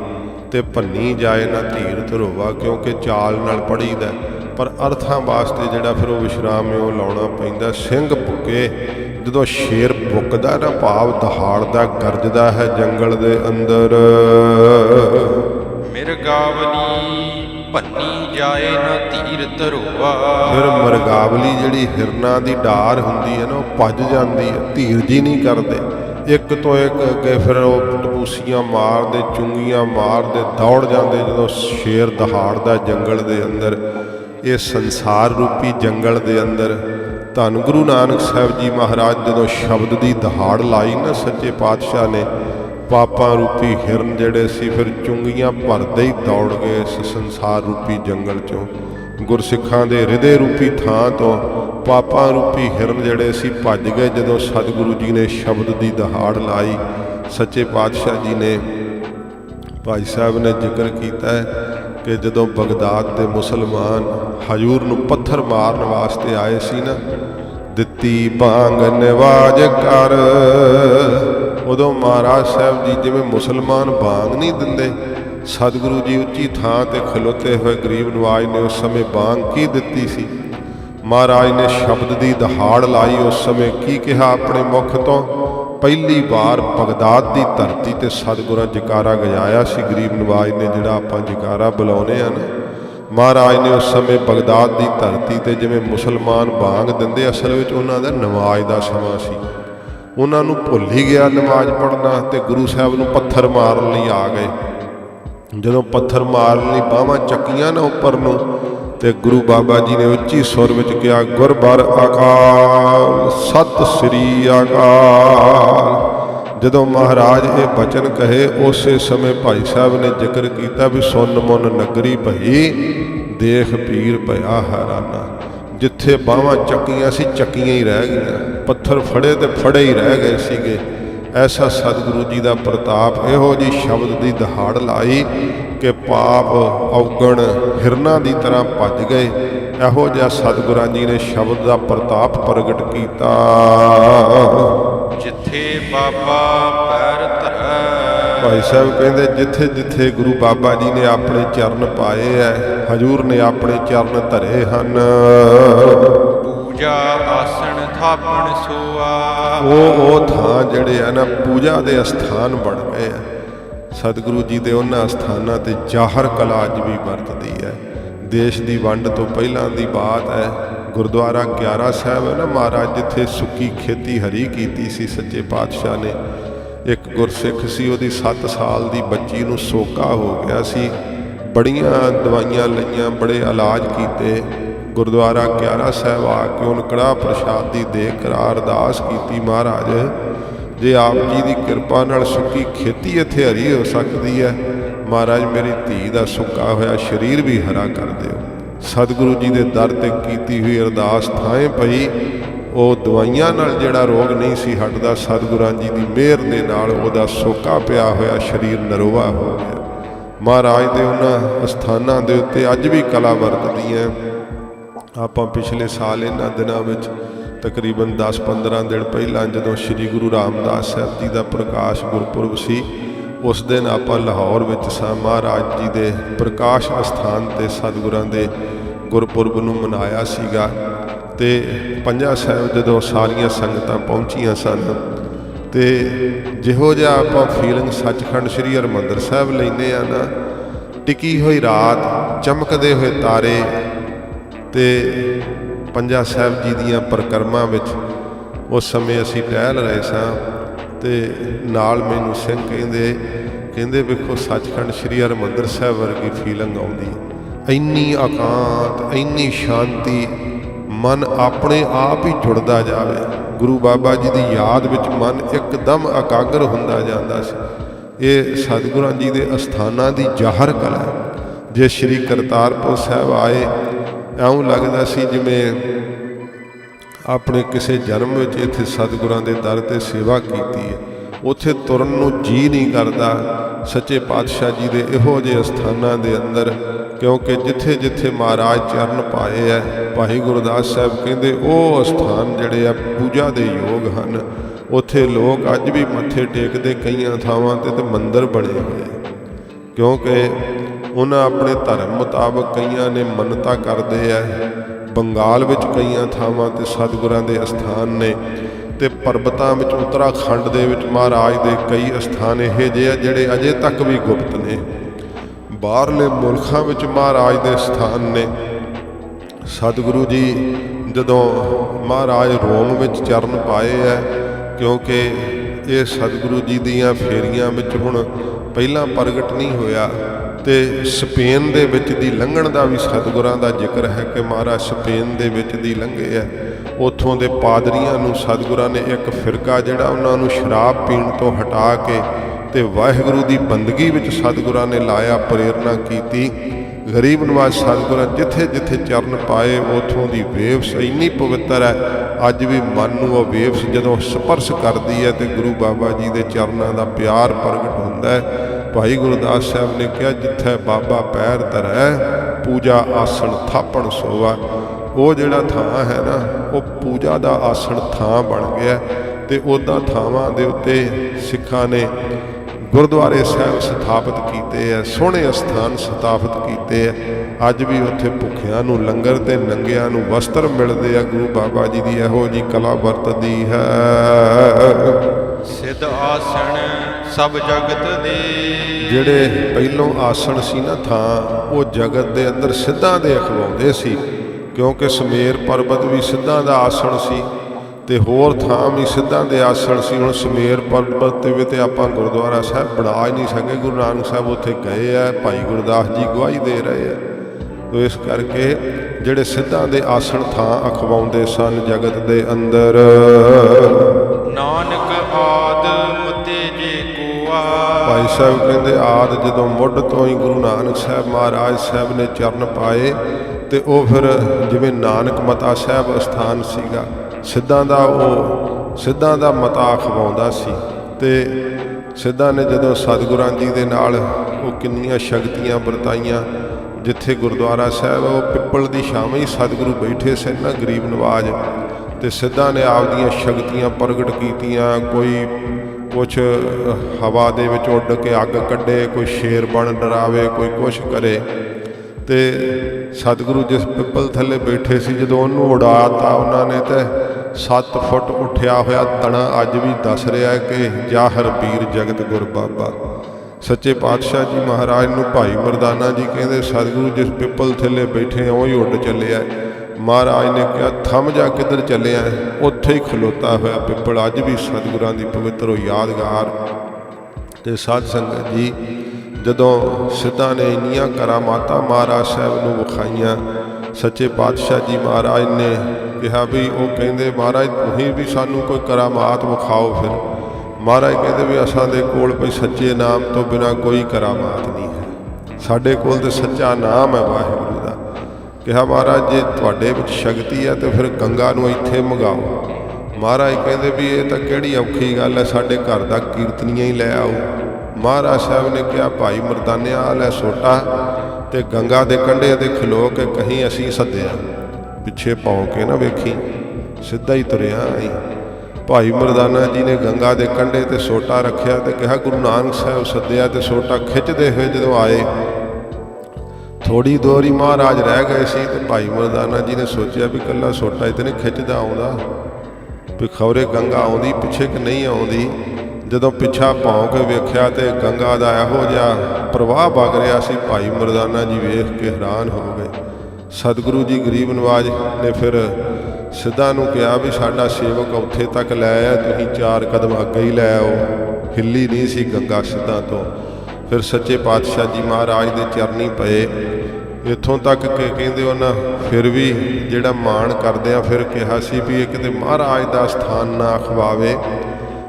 [SPEAKER 1] ਤੇ ਭੰਨੀ ਜਾਏ ਨਾ ਧੀਰ ਧਰੋਵਾ ਕਿਉਂਕਿ ਚਾਲ ਨਾਲ ਪੜੀਦਾ ਪਰ ਅਰਥਾਂ ਵਾਸਤੇ ਜਿਹੜਾ ਫਿਰ ਉਹ ਵਿਸ਼ਰਾਮ ਹੈ, ਉਹ ਲਾਉਣਾ ਪੈਂਦਾ ਸਿੰਘ ਬੁੱਕੇ ਜਦੋਂ ਸ਼ੇਰ ਬੁੱਕਦਾ ਨਾ ਭਾਵ ਦਹਾੜਦਾ, ਗਰਜਦਾ ਹੈ ਜੰਗਲ ਦੇ ਅੰਦਰ।
[SPEAKER 2] ਮਿਰਗਾਵਲੀ ਭੰਨੀ ਜਾਏ ਨਾ ਧੀਰ ਧਰੋਆ
[SPEAKER 1] ਫਿਰ ਮਰਗਾਵਲੀ ਜਿਹੜੀ ਹਿਰਨਾਂ ਦੀ ਡਾਰ ਹੁੰਦੀ ਹੈ ਨਾ, ਉਹ ਭੱਜ ਜਾਂਦੀ ਹੈ ਧੀਰ ਜੀ ਨਹੀਂ ਕਰਦੇ। ਇੱਕ ਤੋਂ ਇੱਕ ਅੱਗੇ ਫਿਰ ਉਹ ਟਪੂਸੀਆਂ ਮਾਰਦੇ, ਚੁੰਗੀਆਂ ਮਾਰਦੇ, ਦੌੜ ਜਾਂਦੇ ਜਦੋਂ ਸ਼ੇਰ ਦਹਾੜਦਾ ਜੰਗਲ ਦੇ ਅੰਦਰ, ਇਹ ਸੰਸਾਰ ਰੂਪੀ ਜੰਗਲ ਦੇ ਅੰਦਰ। ਧੰਨ ਗੁਰੂ ਨਾਨਕ ਸਾਹਿਬ ਜੀ ਮਹਾਰਾਜ ਜਦੋਂ ਸ਼ਬਦ ਦੀ ਦਹਾੜ ਲਾਈ ਨਾ ਸੱਚੇ ਪਾਤਸ਼ਾਹ ਨੇ ਪਾਪਾਂ ਰੂਪੀ ਹਿਰਨ ਜਿਹੜੇ ਸੀ, ਫਿਰ ਚੁੰਗੀਆਂ ਭਰਦੇ ਹੀ ਦੌੜ ਗਏ ਇਸ ਸੰਸਾਰ ਰੂਪੀ ਜੰਗਲ ਚੋਂ। ਗੁਰਸਿੱਖਾਂ ਦੇ ਹਿਰਦੇ ਰੂਪੀ ਥਾਂ ਤੋਂ ਪਾਪਾਂ ਰੂਪੀ ਹਿਰਨ ਜਿਹੜੇ ਸੀ, ਭੱਜ ਗਏ ਜਦੋਂ ਸਤਿਗੁਰੂ ਜੀ ਨੇ ਸ਼ਬਦ ਦੀ ਦਹਾੜ ਲਾਈ। ਸੱਚੇ ਪਾਤਸ਼ਾਹ ਜੀ ਨੇ ਭਾਈ ਸਾਹਿਬ ਨੇ ਜ਼ਿਕਰ ਕੀਤਾ ਹੈ ਕਿ ਜਦੋਂ ਬਗਦਾਦ ਦੇ ਮੁਸਲਮਾਨ ਹਜੂਰ ਨੂੰ ਪੱਥਰ ਮਾਰਨ ਵਾਸਤੇ ਆਏ ਸੀ ਨਾ, ਦਿੱਤੀ ਬਾਂਗ ਨਿਵਾਜ ਕਰ। ਉਦੋਂ ਮਹਾਰਾਜ ਸਾਹਿਬ ਜੀ ਜਿਵੇਂ ਮੁਸਲਮਾਨ ਬਾਂਗ ਨਹੀਂ ਦਿੰਦੇ, ਸਤਿਗੁਰੂ ਜੀ ਉੱਚੀ ਥਾਂ ਤੇ ਖਲੋਤੇ ਹੋਏ ਗਰੀਬ ਨਵਾਜ ਨੇ ਉਸ ਸਮੇਂ ਬਾਂਗ ਕੀ ਦਿੱਤੀ ਸੀ? ਮਹਾਰਾਜ ਨੇ ਸ਼ਬਦ ਦੀ ਦਹਾੜ ਲਾਈ, ਉਸ ਸਮੇਂ ਕੀ ਕਿਹਾ ਆਪਣੇ ਮੁਖ ਤੋਂ? ਪਹਿਲੀ ਵਾਰ ਬਗਦਾਦ ਦੀ ਧਰਤੀ ਤੇ ਸਤਿਗੁਰਾਂ ਜਕਾਰਾ ਗਜਾਇਆ ਸੀ, ਗਰੀਬ ਨਵਾਜ ਨੇ ਜਿਹੜਾ ਆਪਾਂ ਜਕਾਰਾ ਬੁਲਾਉਨੇ ਆ ਨਾ। ਮਹਾਰਾਜ ਨੇ ਉਸ ਸਮੇਂ ਬਗਦਾਦ ਦੀ ਧਰਤੀ ਤੇ ਜਿਵੇਂ ਮੁਸਲਮਾਨ ਬਾਂਗ ਦਿੰਦੇ, ਅਸਲ ਵਿੱਚ ਉਹਨਾਂ ਦਾ ਨਮਾਜ਼ ਦਾ ਸਮਾਂ ਸੀ। ਉਹਨਾਂ ਨੂੰ ਭੁੱਲ ਹੀ ਗਿਆ ਨਮਾਜ਼ ਪੜ੍ਹਨਾ ਤੇ ਗੁਰੂ ਸਾਹਿਬ ਨੂੰ ਪੱਥਰ ਮਾਰਨ ਲਈ ਆ ਗਏ। ਜਦੋਂ ਪੱਥਰ ਮਾਰਨ ਲਈ ਬਾਹਾਂ ਚੱਕੀਆਂ ਨਾ ਉੱਪਰ ਨੂੰ ਤੇ ਗੁਰੂ ਬਾਬਾ ਜੀ ਨੇ ਉੱਚੀ ਸੁਰ ਵਿੱਚ ਕਿਹਾ, ਗੁਰਬਰ ਅਕਾਲ, ਸਤਿ ਸ੍ਰੀ ਅਕਾਲ। ਜਦੋਂ ਮਹਾਰਾਜ ਇਹ ਬਚਨ ਕਹੇ, ਉਸੇ ਸਮੇਂ ਭਾਈ ਸਾਹਿਬ ਨੇ ਜ਼ਿਕਰ ਕੀਤਾ ਵੀ ਸੁਨ ਮਨ ਨਗਰੀ ਭਈ, ਦੇਖ ਪੀਰ ਭਇਆ ਹੈਰਾਨਾ। ਜਿੱਥੇ ਬਾਹਾਂ ਚੱਕੀਆਂ ਸੀ, ਚੱਕੀਆਂ ਹੀ ਰਹਿ ਗਈਆਂ। ਪੱਥਰ ਫੜੇ ਤੇ ਫੜੇ ਹੀ ਰਹਿ ਗਏ ਸੀਗੇ। ਐਸਾ ਸਤਿਗੁਰੂ ਜੀ ਦਾ ਪ੍ਰਤਾਪ ਇਹੋ ਜੀ ਸ਼ਬਦ ਦੀ ਦਹਾੜ ਲਾਈ ਕਿ ਪਾਪ ਔਗਣ ਹਿਰਨਾਂ ਦੀ ਤਰ੍ਹਾਂ ਭੱਜ ਗਏ। ਇਹੋ ਜਿਹਾ ਸਤਿਗੁਰਾਂ ਜੀ ਨੇ ਸ਼ਬਦ ਦਾ ਪ੍ਰਤਾਪ ਪ੍ਰਗਟ ਕੀਤਾ।
[SPEAKER 2] ਜਿੱਥੇ ਬਾਬਾ ਪੈਰ ਧਰੈ
[SPEAKER 1] ਭਾਈ ਸਾਹਿਬ ਕਹਿੰਦੇ ਜਿੱਥੇ ਜਿੱਥੇ ਗੁਰੂ ਬਾਬਾ ਜੀ ਨੇ ਆਪਣੇ ਚਰਨ ਪਾਏ ਐ ਹਜੂਰ ਨੇ ਆਪਣੇ ਚਰਨ ਧਰੇ ਹਨ।
[SPEAKER 2] ਪੂਜਾ ਆਸਣ ਥਾਪਣ ਸੋਆ।
[SPEAKER 1] ਉਹ ਉਹ ਥਾਂ ਜਿਹੜੇ ਆ ਨਾ ਪੂਜਾ ਦੇ ਅਸਥਾਨ ਬਣ ਗਏ ਆ। ਸਤਿਗੁਰੂ ਜੀ ਦੇ ਉਹਨਾਂ ਅਸਥਾਨਾਂ ਤੇ ਜ਼ਾਹਰ ਕਲਾ ਅੱਜ ਵੀ ਵਰਤਦੀ ਹੈ ਦੇਸ਼ ਦੀ ਵੰਡ ਤੋਂ ਪਹਿਲਾਂ ਦੀ ਬਾਤ ਹੈ ਗੁਰਦੁਆਰਾ 11 ਸਾਹਿਬ ਹੈ ਨਾ ਮਹਾਰਾਜ ਜਿੱਥੇ ਸੁੱਕੀ ਖੇਤੀ ਹਰੀ ਕੀਤੀ ਸੀ ਸੱਚੇ ਪਾਤਸ਼ਾਹ ਨੇ ਇੱਕ ਗੁਰਸਿੱਖ ਸੀ, ਉਹਦੀ 7 ਸਾਲ ਦੀ ਬੱਚੀ ਨੂੰ ਸੋਕਾ ਹੋ ਗਿਆ ਸੀ। ਬੜੀਆਂ ਦਵਾਈਆਂ ਲਈਆਂ, ਬੜੇ ਇਲਾਜ ਕੀਤੇ। ਗੁਰਦੁਆਰਾ 11 ਸਾਹਿਬ ਆ ਕੇ ਉਹਨ ਕੜਾ ਪ੍ਰਸ਼ਾਦ ਦੀ ਦੇ ਕਰਾ ਅਰਦਾਸ ਕੀਤੀ, ਮਹਾਰਾਜ, ਜੇ ਆਪ ਜੀ ਦੀ ਕਿਰਪਾ ਨਾਲ ਸੁੱਕੀ ਖੇਤੀ ਇੱਥੇ ਹਰੀ ਹੋ ਸਕਦੀ ਹੈ, ਮਹਾਰਾਜ, ਮੇਰੀ ਧੀ ਦਾ ਸੁੱਕਾ ਹੋਇਆ ਸਰੀਰ ਵੀ ਹਰਾ ਕਰ ਦਿਓ। ਸਤਿਗੁਰੂ ਜੀ ਦੇ ਦਰ ਤੇ ਕੀਤੀ ਹੋਈ ਅਰਦਾਸ ਥਾਂ ਪਈ। ਉਹ ਦਵਾਈਆਂ ਨਾਲ ਜਿਹੜਾ ਰੋਗ ਨਹੀਂ ਸੀ ਹਟਦਾ, ਸਤਿਗੁਰਾਂ ਜੀ ਦੀ ਮਿਹਰ ਦੇ ਨਾਲ ਉਹਦਾ ਸੋਕਾ ਪਿਆ ਹੋਇਆ, ਸਰੀਰ ਨਰੋਆ ਹੋ ਗਿਆ। ਮਹਾਰਾਜ ਦੇ ਉਹਨਾਂ ਅਸਥਾਨਾਂ ਦੇ ਉੱਤੇ ਅੱਜ ਵੀ ਕਲਾ ਵਰਤਦੀ ਹੈ ਆਪਾਂ ਪਿਛਲੇ ਸਾਲ ਇਹਨਾਂ ਦਿਨਾਂ ਵਿੱਚ ਤਕਰੀਬਨ 10-15 ਦਿਨ ਪਹਿਲਾਂ ਜਦੋਂ ਸ੍ਰੀ ਗੁਰੂ ਰਾਮਦਾਸ ਸਾਹਿਬ ਜੀ ਦਾ ਪ੍ਰਕਾਸ਼ ਗੁਰਪੁਰਬ ਸੀ, ਉਸ ਦਿਨ ਆਪਾਂ ਲਾਹੌਰ ਵਿੱਚ ਸਾਂ। ਮਹਾਰਾਜ ਜੀ ਦੇ ਪ੍ਰਕਾਸ਼ ਅਸਥਾਨ ਤੇ ਸਤਿਗੁਰਾਂ ਦੇ ਗੁਰਪੁਰਬ ਨੂੰ ਮਨਾਇਆ ਸੀਗਾ। ਤੇ ਪੰਜਾ ਸਾਹਿਬ ਜਦੋਂ ਸਾਰੀਆਂ ਸੰਗਤਾਂ ਪਹੁੰਚੀਆਂ ਸਨ, ਤੇ ਜਿਹੋ ਜਿਹਾ ਆਪਾਂ ਫੀਲਿੰਗ ਸੱਚਖੰਡ ਸ੍ਰੀ ਹਰਿਮੰਦਰ ਸਾਹਿਬ ਲੈਂਦੇ ਆ ਨਾ, ਟਿਕੀ ਹੋਈ ਰਾਤ, ਚਮਕਦੇ ਹੋਏ ਤਾਰੇ ਤੇ ਪੰਜਾ ਸਾਹਿਬ ਜੀ ਦੀਆਂ ਪਰਕਰਮਾਂ ਵਿੱਚ ਉਸ ਸਮੇਂ ਅਸੀਂ ਟਹਿਲ ਰਹੇ ਸਾਂ ਤੇ ਨਾਲ ਮੈਨੂੰ ਸਿੰਘ ਕਹਿੰਦੇ ਕਹਿੰਦੇ ਵੇਖੋ ਸੱਚਖੰਡ ਸ੍ਰੀ ਹਰਿਮੰਦਰ ਸਾਹਿਬ ਵਰਗੀ ਫੀਲਿੰਗ ਆਉਂਦੀ। ਇੰਨੀ ਇਕਾਂਤ, ਇੰਨੀ ਸ਼ਾਂਤੀ ਮਨ ਆਪਣੇ ਆਪ ਹੀ ਜੁੜਦਾ ਜਾਵੇ। ਗੁਰੂ ਬਾਬਾ ਜੀ ਦੀ ਯਾਦ ਵਿੱਚ ਮਨ ਇੱਕਦਮ ਇਕਾਗਰ ਹੁੰਦਾ ਜਾਂਦਾ ਸੀ। ਇਹ ਸਤਿਗੁਰਾਂ ਜੀ ਦੇ ਅਸਥਾਨਾਂ ਦੀ ਜ਼ਾਹਰ ਕਲਾ ਹੈ। ਜੇ ਸ੍ਰੀ ਕਰਤਾਰਪੁਰ ਸਾਹਿਬ ਆਏ, ਐਉਂ ਲੱਗਦਾ ਸੀ ਜਿਵੇਂ ਆਪਣੇ ਕਿਸੇ ਜਨਮ ਵਿੱਚ ਇੱਥੇ ਸਤਿਗੁਰਾਂ ਦੇ ਦਰ ਤੇ ਸੇਵਾ ਕੀਤੀ ਹੈ। ਉੱਥੇ ਤੁਰਨ ਨੂੰ ਜੀ ਨਹੀਂ ਕਰਦਾ। ਸੱਚੇ ਪਾਤਸ਼ਾਹ ਜੀ ਦੇ ਇਹੋ ਜਿਹੇ ਅਸਥਾਨਾਂ ਦੇ ਅੰਦਰ ਕਿਉਂਕਿ ਜਿੱਥੇ ਜਿੱਥੇ ਮਹਾਰਾਜ ਚਰਨ ਪਾਏ ਐ, ਭਾਈ ਗੁਰਦਾਸ ਸਾਹਿਬ ਕਹਿੰਦੇ ਉਹ ਸਥਾਨ ਜਿਹੜੇ ਆ ਪੂਜਾ ਦੇ ਯੋਗ ਹਨ। ਉੱਥੇ ਲੋਕ ਅੱਜ ਵੀ ਮੱਥੇ ਟੇਕਦੇ ਕਈਆਂ ਥਾਵਾਂ ਤੇ ਤੇ ਮੰਦਰ ਬਣੇ ਹੋਏ ਕਿਉਂਕਿ ਉਹਨਾਂ ਆਪਣੇ ਧਰਮ ਮੁਤਾਬਕ ਕਈਆਂ ਨੇ ਮੰਨਤਾ ਕਰਦੇ ਆ ਬੰਗਾਲ ਵਿੱਚ ਕਈਆਂ ਥਾਵਾਂ ਤੇ ਸਤਿਗੁਰਾਂ ਦੇ ਅਸਥਾਨ ਨੇ ਤੇ ਪਰਬਤਾਂ ਵਿੱਚ ਉੱਤਰਾਖੰਡ ਦੇ ਵਿੱਚ ਮਹਾਰਾਜ ਦੇ ਕਈ ਅਸਥਾਨ ਇਹੋ ਜਿਹੇ ਆ ਜਿਹੜੇ ਅਜੇ ਤੱਕ ਵੀ ਗੁਪਤ ਨੇ। ਬਾਹਰਲੇ ਮੁਲਕਾਂ ਵਿੱਚ ਮਹਾਰਾਜ ਦੇ ਸਥਾਨ ਨੇ। ਸਤਿਗੁਰੂ ਜੀ ਜਦੋਂ ਮਹਾਰਾਜ ਰੋਮ ਵਿੱਚ ਚਰਨ ਪਾਏ ਐ, ਕਿਉਂਕਿ ਇਹ ਸਤਿਗੁਰੂ ਜੀ ਦੀਆਂ ਫੇਰੀਆਂ ਵਿੱਚ ਹੁਣ ਪਹਿਲਾਂ ਪ੍ਰਗਟ ਨਹੀਂ ਹੋਇਆ ਤੇ ਸਪੇਨ ਦੇ ਵਿੱਚ ਦੀ ਲੰਘਣ ਦਾ ਵੀ ਸਤਿਗੁਰਾਂ ਦਾ ਜ਼ਿਕਰ ਹੈ ਕਿ ਮਹਾਰਾਜ ਸਪੇਨ ਦੇ ਵਿੱਚ ਦੀ ਲੰਘੇ ਐ। ਉੱਥੋਂ ਦੇ ਪਾਦਰੀਆਂ ਨੂੰ ਸਤਿਗੁਰਾਂ ਨੇ ਇੱਕ ਫਿਰਕਾ ਜਿਹੜਾ ਉਹਨਾਂ ਨੂੰ ਸ਼ਰਾਬ ਪੀਣ ਤੋਂ ਹਟਾ ਕੇ ਤੇ ਵਾਹਿਗੁਰੂ ਦੀ ਬੰਦਗੀ ਵਿੱਚ ਸਤਿਗੁਰਾਂ ਨੇ ਲਾਇਆ ਪ੍ਰੇਰਣਾ ਕੀਤੀ। ਗਰੀਬ ਨਿਵਾਸ ਸਤਿਗੁਰਾਂ ਜਿੱਥੇ ਜਿੱਥੇ ਚਰਨ ਪਾਏ, ਉਥੋਂ ਦੀ ਵੇਵਸ ਇੰਨੀ ਪਵਿੱਤਰ ਹੈ। ਅੱਜ ਵੀ ਮਨ ਨੂੰ ਉਹ ਵੇਵਸ ਜਦੋਂ ਸਪਰਸ਼ ਕਰਦੀ ਹੈ ਤੇ ਗੁਰੂ ਬਾਬਾ ਜੀ ਦੇ ਚਰਨਾਂ ਦਾ ਪਿਆਰ ਪ੍ਰਗਟ ਹੁੰਦਾ ਹੈ। ਭਾਈ ਗੁਰਦਾਸ ਸਾਹਿਬ ਨੇ ਕਿਹਾ, ਜਿੱਥੇ ਬਾਬਾ ਪੈਰ ਧਰੈ, ਪੂਜਾ ਆਸਣ ਥਾਪਣ ਸੋਵਾ। ਉਹ ਜਿਹੜਾ ਥਾਂ ਹੈ ਨਾ, ਉਹ ਪੂਜਾ ਦਾ ਆਸਣ ਥਾਂ ਬਣ ਗਿਆ ਤੇ ਉਹਦਾ ਥਾਵਾਂ ਦੇ ਉੱਤੇ ਸਿੱਖਾਂ ਨੇ ਗੁਰਦੁਆਰੇ ਸਾਹਿਬ ਸਥਾਪਿਤ ਕੀਤੇ ਐ ਸੋਹਣੇ ਅਸਥਾਨ ਸਥਾਪਿਤ ਕੀਤੇ ਐ। ਅੱਜ ਵੀ ਉੱਥੇ ਭੁੱਖਿਆਂ ਨੂੰ ਲੰਗਰ ਤੇ ਨੰਗਿਆਂ ਨੂੰ ਵਸਤਰ ਮਿਲਦੇ ਆ ਗੁਰੂ ਬਾਬਾ ਜੀ ਦੀ ਇਹੋ ਜੀ ਕਲਾ ਵਰਤਦੀ ਹੈ।
[SPEAKER 2] ਸਿਧ ਆਸਣ ਸਭ ਜਗਤ ਦੇ।
[SPEAKER 1] ਜਿਹੜੇ ਪਹਿਲੋਂ ਆਸਣ ਸੀ ਨਾ ਥਾਂ ਉਹ ਜਗਤ ਦੇ ਅੰਦਰ ਸਿੱਧਾਂ ਦੇ ਅਖਵਾਉਂਦੇ ਸੀ ਕਿਉਂਕਿ ਸਮੇਰ ਪਰਬਤ ਵੀ ਸਿੱਧਾਂ ਦਾ ਆਸਣ ਸੀ। ਤੇ ਹੋਰ ਥਾਂ ਵੀ ਸਿੱਧਾਂ ਦੇ ਆਸਣ ਸੀ ਹੁਣ ਸਮੇਰ ਪਰਬਤ ਤੇ ਵੀ ਤੇ ਆਪਾਂ ਗੁਰਦੁਆਰਾ ਸਾਹਿਬ ਬਣਾ ਹੀ ਨਹੀਂ ਸਕੇ। ਗੁਰੂ ਨਾਨਕ ਸਾਹਿਬ ਉੱਥੇ ਗਏ ਆ ਭਾਈ ਗੁਰਦਾਸ ਜੀ ਗਵਾਹੀ ਦੇ ਰਹੇ ਆ। ਤੋ ਇਸ ਕਰਕੇ ਜਿਹੜੇ ਸਿੱਧਾਂ ਦੇ ਆਸਣ ਥਾਂ ਅਖਵਾਉਂਦੇ ਸਨ ਜਗਤ ਦੇ ਅੰਦਰ।
[SPEAKER 2] ਨਾਨਕ ਆਦਮ ਤੇ ਜੇ ਕੋਆ।
[SPEAKER 1] ਭਾਈ ਸਾਹਿਬ ਕਹਿੰਦੇ ਆਦ ਜਦੋਂ ਮੁੱਢ ਤੋਂ ਹੀ ਗੁਰੂ ਨਾਨਕ ਸਾਹਿਬ ਮਹਾਰਾਜ ਸਾਹਿਬ ਨੇ ਚਰਨ ਪਾਏ ਤੇ ਉਹ ਫਿਰ ਜਿਵੇਂ ਨਾਨਕ ਮਤਾ ਸਾਹਿਬ ਅਸਥਾਨ ਸੀਗਾ ਸਿੱਧਾਂ ਦਾ ਉਹ ਸਿੱਧਾਂ ਦਾ ਮਤਾ ਖਵਾਉਂਦਾ ਸੀ ਤੇ ਸਿੱਧਾਂ ਨੇ ਜਦੋਂ ਸਤਿਗੁਰਾਂ ਜੀ ਦੇ ਨਾਲ ਉਹ ਕਿੰਨੀਆਂ ਸ਼ਕਤੀਆਂ ਵਰਤਾਈਆਂ, ਜਿੱਥੇ ਗੁਰਦੁਆਰਾ ਸਾਹਿਬ ਉਹ ਪਿੱਪਲ ਦੀ ਛਾਵੇਂ ਹੀ ਸਤਿਗੁਰੂ ਬੈਠੇ ਸਨ ਨਾ ਗਰੀਬ ਨਵਾਜ ਤੇ ਸਿੱਧਾਂ ਨੇ ਆਪਦੀਆਂ ਸ਼ਕਤੀਆਂ ਪ੍ਰਗਟ ਕੀਤੀਆਂ, ਕੋਈ ਕੁਛ ਹਵਾ ਦੇ ਵਿੱਚ ਉੱਡ ਕੇ ਅੱਗ ਕੱਢੇ, ਕੋਈ ਸ਼ੇਰ ਬਣ ਡਰਾਵੇ, ਕੋਈ ਕੁਛ ਕਰੇ ਤੇ ਸਤਿਗੁਰੂ ਜਿਸ ਪਿੱਪਲ ਥੱਲੇ ਬੈਠੇ ਸੀ, ਜਦੋਂ ਉਹਨੂੰ ਉਡਾਤਾ ਉਹਨਾਂ ਨੇ ਤੇ 7 ਫੁੱਟ ਉੱਠਿਆ ਹੋਇਆ ਤਣਾ ਅੱਜ ਵੀ ਦੱਸ ਰਿਹਾ ਹੈ ਕਿ ਜਾਹਰ ਪੀਰ ਜਗਤ ਗੁਰ ਬਾਬਾ। ਸੱਚੇ ਪਾਤਸ਼ਾਹ ਜੀ ਮਹਾਰਾਜ ਨੂੰ ਭਾਈ ਮਰਦਾਨਾ ਜੀ ਕਹਿੰਦੇ, ਸਤਿਗੁਰੂ ਜਿਸ ਪਿੱਪਲ ਥੱਲੇ ਬੈਠੇ ਆ ਉਹ ਹੀ ਉੱਡ ਚੱਲਿਆ ਮਹਾਰਾਜ ਨੇ ਕਿਹਾ, ਥੰਮ ਜਾ ਕਿੱਧਰ ਚੱਲਿਆ ਉੱਥੇ ਹੀ ਖਲੋਤਾ ਹੋਇਆ ਪਿੱਪਲ, ਅੱਜ ਵੀ ਸਤਿਗੁਰਾਂ ਦੀ ਪਵਿੱਤਰ ਯਾਦਗਾਰ। ਤੇ ਸਾਧ ਸੰਗਤ ਜੀ, ਜਦੋਂ ਸਿੱਧਾਂ ਨੇ ਇੰਨੀਆਂ ਕਰਾਮਾਤਾਂ ਮਹਾਰਾਜ ਸਾਹਿਬ ਨੂੰ ਵਿਖਾਈਆਂ, ਸੱਚੇ ਪਾਤਸ਼ਾਹ ਜੀ ਮਹਾਰਾਜ ਨੇ ਕਿਹਾ ਵੀ ਉਹ ਕਹਿੰਦੇ, ਮਹਾਰਾਜ, ਤੁਸੀਂ ਵੀ ਸਾਨੂੰ ਕੋਈ ਕਰਾਮਾਤ ਵਿਖਾਓ ਫਿਰ। ਮਹਾਰਾਜ ਕਹਿੰਦੇ ਵੀ ਅਸਾਂ ਦੇ ਕੋਲ ਕੋਈ ਸੱਚੇ ਨਾਮ ਤੋਂ ਬਿਨਾ ਕੋਈ ਕਰਾਮਾਤ ਨਹੀਂ ਹੈ। ਸਾਡੇ ਕੋਲ ਤੇ ਸੱਚਾ ਨਾਮ ਹੈ ਵਾਹਿਗੁਰੂ ਦਾ। ਕਿਹਾ, ਮਹਾਰਾਜ, ਜੇ ਤੁਹਾਡੇ ਵਿੱਚ ਸ਼ਕਤੀ ਹੈ ਤੇ ਫਿਰ ਗੰਗਾ ਨੂੰ ਇੱਥੇ ਮੰਗਾਓ। ਮਹਾਰਾਜ ਕਹਿੰਦੇ ਵੀ ਇਹ ਤਾਂ ਕਿਹੜੀ ਔਖੀ ਗੱਲ ਹੈ, ਸਾਡੇ ਘਰ ਦਾ ਕੀਰਤਨੀਆਂ ਹੀ ਲੈ ਆਓ। ਮਹਾਰਾਜ ਸਾਹਿਬ ਨੇ ਕਿਹਾ, ਭਾਈ ਮਰਦਾਨਿਆ ਆ ਲੈ ਸੋਟਾ ਤੇ ਗੰਗਾ ਦੇ ਕੰਢੇ ਤੇ ਖਲੋ ਕੇ ਕਹੀਂ ਅਸੀਂ ਸੱਦਿਆ। ਪਿੱਛੇ ਪਾਉ ਕੇ ਨਾ ਵੇਖੀ, ਸਿੱਧਾ ਹੀ ਤੁਰਿਆ ਆਈ। ਭਾਈ ਮਰਦਾਨਾ ਜੀ ਨੇ ਗੰਗਾ ਦੇ ਕੰਢੇ ਤੇ ਸੋਟਾ ਰੱਖਿਆ ਤੇ ਕਿਹਾ, ਗੁਰੂ ਨਾਨਕ ਸਾਹਿਬ ਸੱਦਿਆ ਤੇ ਸੋਟਾ ਖਿੱਚਦੇ ਹੋਏ ਜਦੋਂ ਆਏ। ਥੋੜੀ ਦੋਰੀ ਮਹਾਰਾਜ ਰਹਿ ਗਏ ਸੀ ਤੇ ਭਾਈ ਮਰਦਾਨਾ ਜੀ ਨੇ ਸੋਚਿਆ ਵੀ ਕੱਲਾ ਸੋਟਾ ਇਤਨੇ ਖਿੱਚਦਾ ਆਉਂਦਾ। ਵੀ ਖਬਰੇ ਗੰਗਾ ਆਉਂਦੀ, ਪਿੱਛੇ ਕਿ ਨਹੀਂ ਆਉਂਦੀ, ਜਦੋਂ ਪਿੱਛਾ ਭੌਂ ਕੇ ਵੇਖਿਆ ਤੇ ਗੰਗਾ ਦਾ ਇਹੋ ਜਿਹਾ ਪ੍ਰਵਾਹ ਵਗ ਰਿਹਾ ਸੀ, ਭਾਈ ਮਰਦਾਨਾ ਜੀ ਵੇਖ ਕੇ ਹੈਰਾਨ ਹੋ ਗਏ। ਸਤਿਗੁਰੂ ਜੀ ਗਰੀਬ ਨਵਾਜ ਨੇ ਫਿਰ ਸਿੱਧਾ ਨੂੰ ਕਿਹਾ ਵੀ ਸਾਡਾ ਸੇਵਕ ਉੱਥੇ ਤੱਕ ਲੈ ਆਇਆ, ਤੁਸੀਂ ਚਾਰ ਕਦਮ ਅੱਗੇ ਹੀ ਲੈ ਆਓ। ਹਿੱਲੀ ਨਹੀਂ ਸੀ ਗੰਗਾ ਸਿੱਧਾ ਤੋਂ। ਫਿਰ ਸੱਚੇ ਪਾਤਸ਼ਾਹ ਜੀ ਮਹਾਰਾਜ ਦੇ ਚਰਨੀ ਪਏ। ਇੱਥੋਂ ਤੱਕ ਕਿ ਕਹਿੰਦੇ ਉਹਨਾਂ, ਫਿਰ ਵੀ ਜਿਹੜਾ ਮਾਣ ਕਰਦੇ ਆ, ਫਿਰ ਕਿਹਾ ਸੀ ਵੀ ਇਹ ਕਿਤੇ ਮਹਾਰਾਜ ਦਾ ਸਥਾਨ ਨਾ ਖਵਾਵੇ।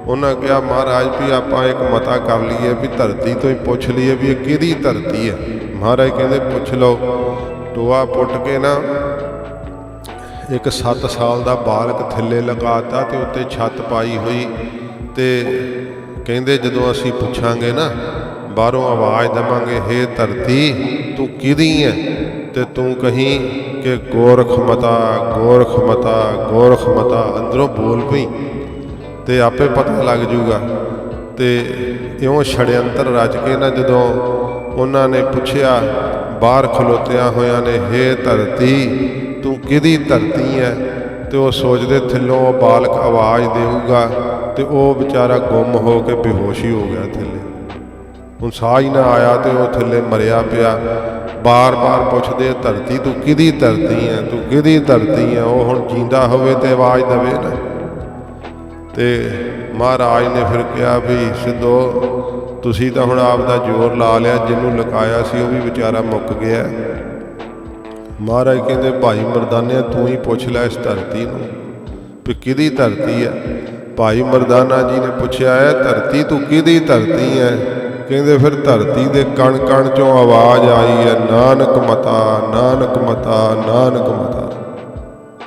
[SPEAKER 1] ਉਹਨਾਂ ਕਿਹਾ, ਮਹਾਰਾਜ ਵੀ ਆਪਾਂ ਇੱਕ ਮਤਾ ਕਰ ਲਈਏ ਵੀ ਧਰਤੀ ਤੋਂ ਹੀ ਪੁੱਛ ਲਈਏ ਵੀ ਇਹ ਕਿਹਦੀ ਧਰਤੀ ਹੈ। ਮਹਾਰਾਜ ਕਹਿੰਦੇ, ਪੁੱਛ ਲਓ। ਟੋਆ ਪੁੱਟ ਕੇ ਨਾ, ਇੱਕ 7 ਸਾਲ ਦਾ ਬਾਲਕ ਥੱਲੇ ਲਗਾਤਾ ਤੇ ਉੱਤੇ ਛੱਤ ਪਾਈ ਹੋਈ ਤੇ ਕਹਿੰਦੇ ਜਦੋਂ ਅਸੀਂ ਪੁੱਛਾਂਗੇ ਨਾ, ਬਾਹਰੋਂ ਆਵਾਜ਼ ਦੇਵਾਂਗੇ, ਹੇ ਧਰਤੀ, ਤੂੰ ਕਿਹਦੀ ਹੈ ਤੇ ਤੂੰ ਕਹੀਂ ਕਿ ਗੋਰਖ ਮਤਾ ਗੋਰਖ ਮਤਾ ਗੋਰਖ ਮਤਾ, ਅੰਦਰੋਂ ਬੋਲ ਪਈ ਤੇ ਆਪੇ ਪਤਾ ਲੱਗ ਜੂਗਾ। ਤੇ ਇਉਂ ਛੜਯੰਤਰ ਰਚ ਕੇ ਨਾ ਜਦੋਂ ਉਹਨਾਂ ਨੇ ਪੁੱਛਿਆ, ਬਾਹਰ ਖਲੋਤਿਆਂ ਹੋਇਆਂ ਨੇ, ਹੇ ਧਰਤੀ, ਤੂੰ ਕਿਹਦੀ ਧਰਤੀ ਹੈ ਤੇ ਉਹ ਸੋਚਦੇ, ਥਿੱਲੋਂ ਉਹ ਬਾਲਕ ਆਵਾਜ਼ ਦੇਊਗਾ, ਤੇ ਉਹ ਵਿਚਾਰਾ ਗੁੰਮ ਹੋ ਕੇ ਬੇਹੋਸ਼ ਹੀ ਹੋ ਗਿਆ ਥੱਲੇ। ਹੁਣ ਸਾਹ ਹੀ ਨਾ ਆਇਆ ਤੇ ਉਹ ਥੱਲੇ ਮਰਿਆ ਪਿਆ। ਬਾਰ-ਬਾਰ ਪੁੱਛਦੇ, ਧਰਤੀ, ਤੂੰ ਕਿਹਦੀ ਧਰਤੀ ਹੈ ਤੂੰ ਕਿਹਦੀ ਧਰਤੀ ਹੈ ਉਹ ਹੁਣ ਜਿੰਦਾ ਹੋਵੇ ਤੇ ਆਵਾਜ਼ ਦੇਵੇ ਨਾ। ਤੇ ਮਹਾਰਾਜ ਨੇ ਫਿਰ ਕਿਹਾ ਵੀ, ਸਿੱਧੋ ਤੁਸੀਂ ਤਾਂ ਹੁਣ ਆਪ ਦਾ ਜ਼ੋਰ ਲਾ ਲਿਆ, ਜਿਹਨੂੰ ਲਕਾਇਆ ਸੀ, ਉਹ ਵੀ ਵਿਚਾਰਾ ਮੁੱਕ ਗਿਆ। ਮਹਾਰਾਜ ਕਹਿੰਦੇ, ਭਾਈ ਮਰਦਾਨਿਆ ਤੂੰ ਹੀ ਪੁੱਛ ਲੈ ਇਸ ਧਰਤੀ ਨੂੰ ਵੀ ਕਿਹਦੀ ਧਰਤੀ ਹੈ? ਭਾਈ ਮਰਦਾਨਾ ਜੀ ਨੇ ਪੁੱਛਿਆ ਹੈ ਧਰਤੀ ਤੂੰ ਕਿਹਦੀ ਧਰਤੀ ਹੈ? ਕਹਿੰਦੇ, ਫਿਰ ਧਰਤੀ ਦੇ ਕਣ ਕਣ ਚੋਂ ਆਵਾਜ਼ ਆਈ ਹੈ, ਨਾਨਕ ਮਤਾ ਨਾਨਕ ਮਤਾ ਨਾਨਕ ਮਤਾ।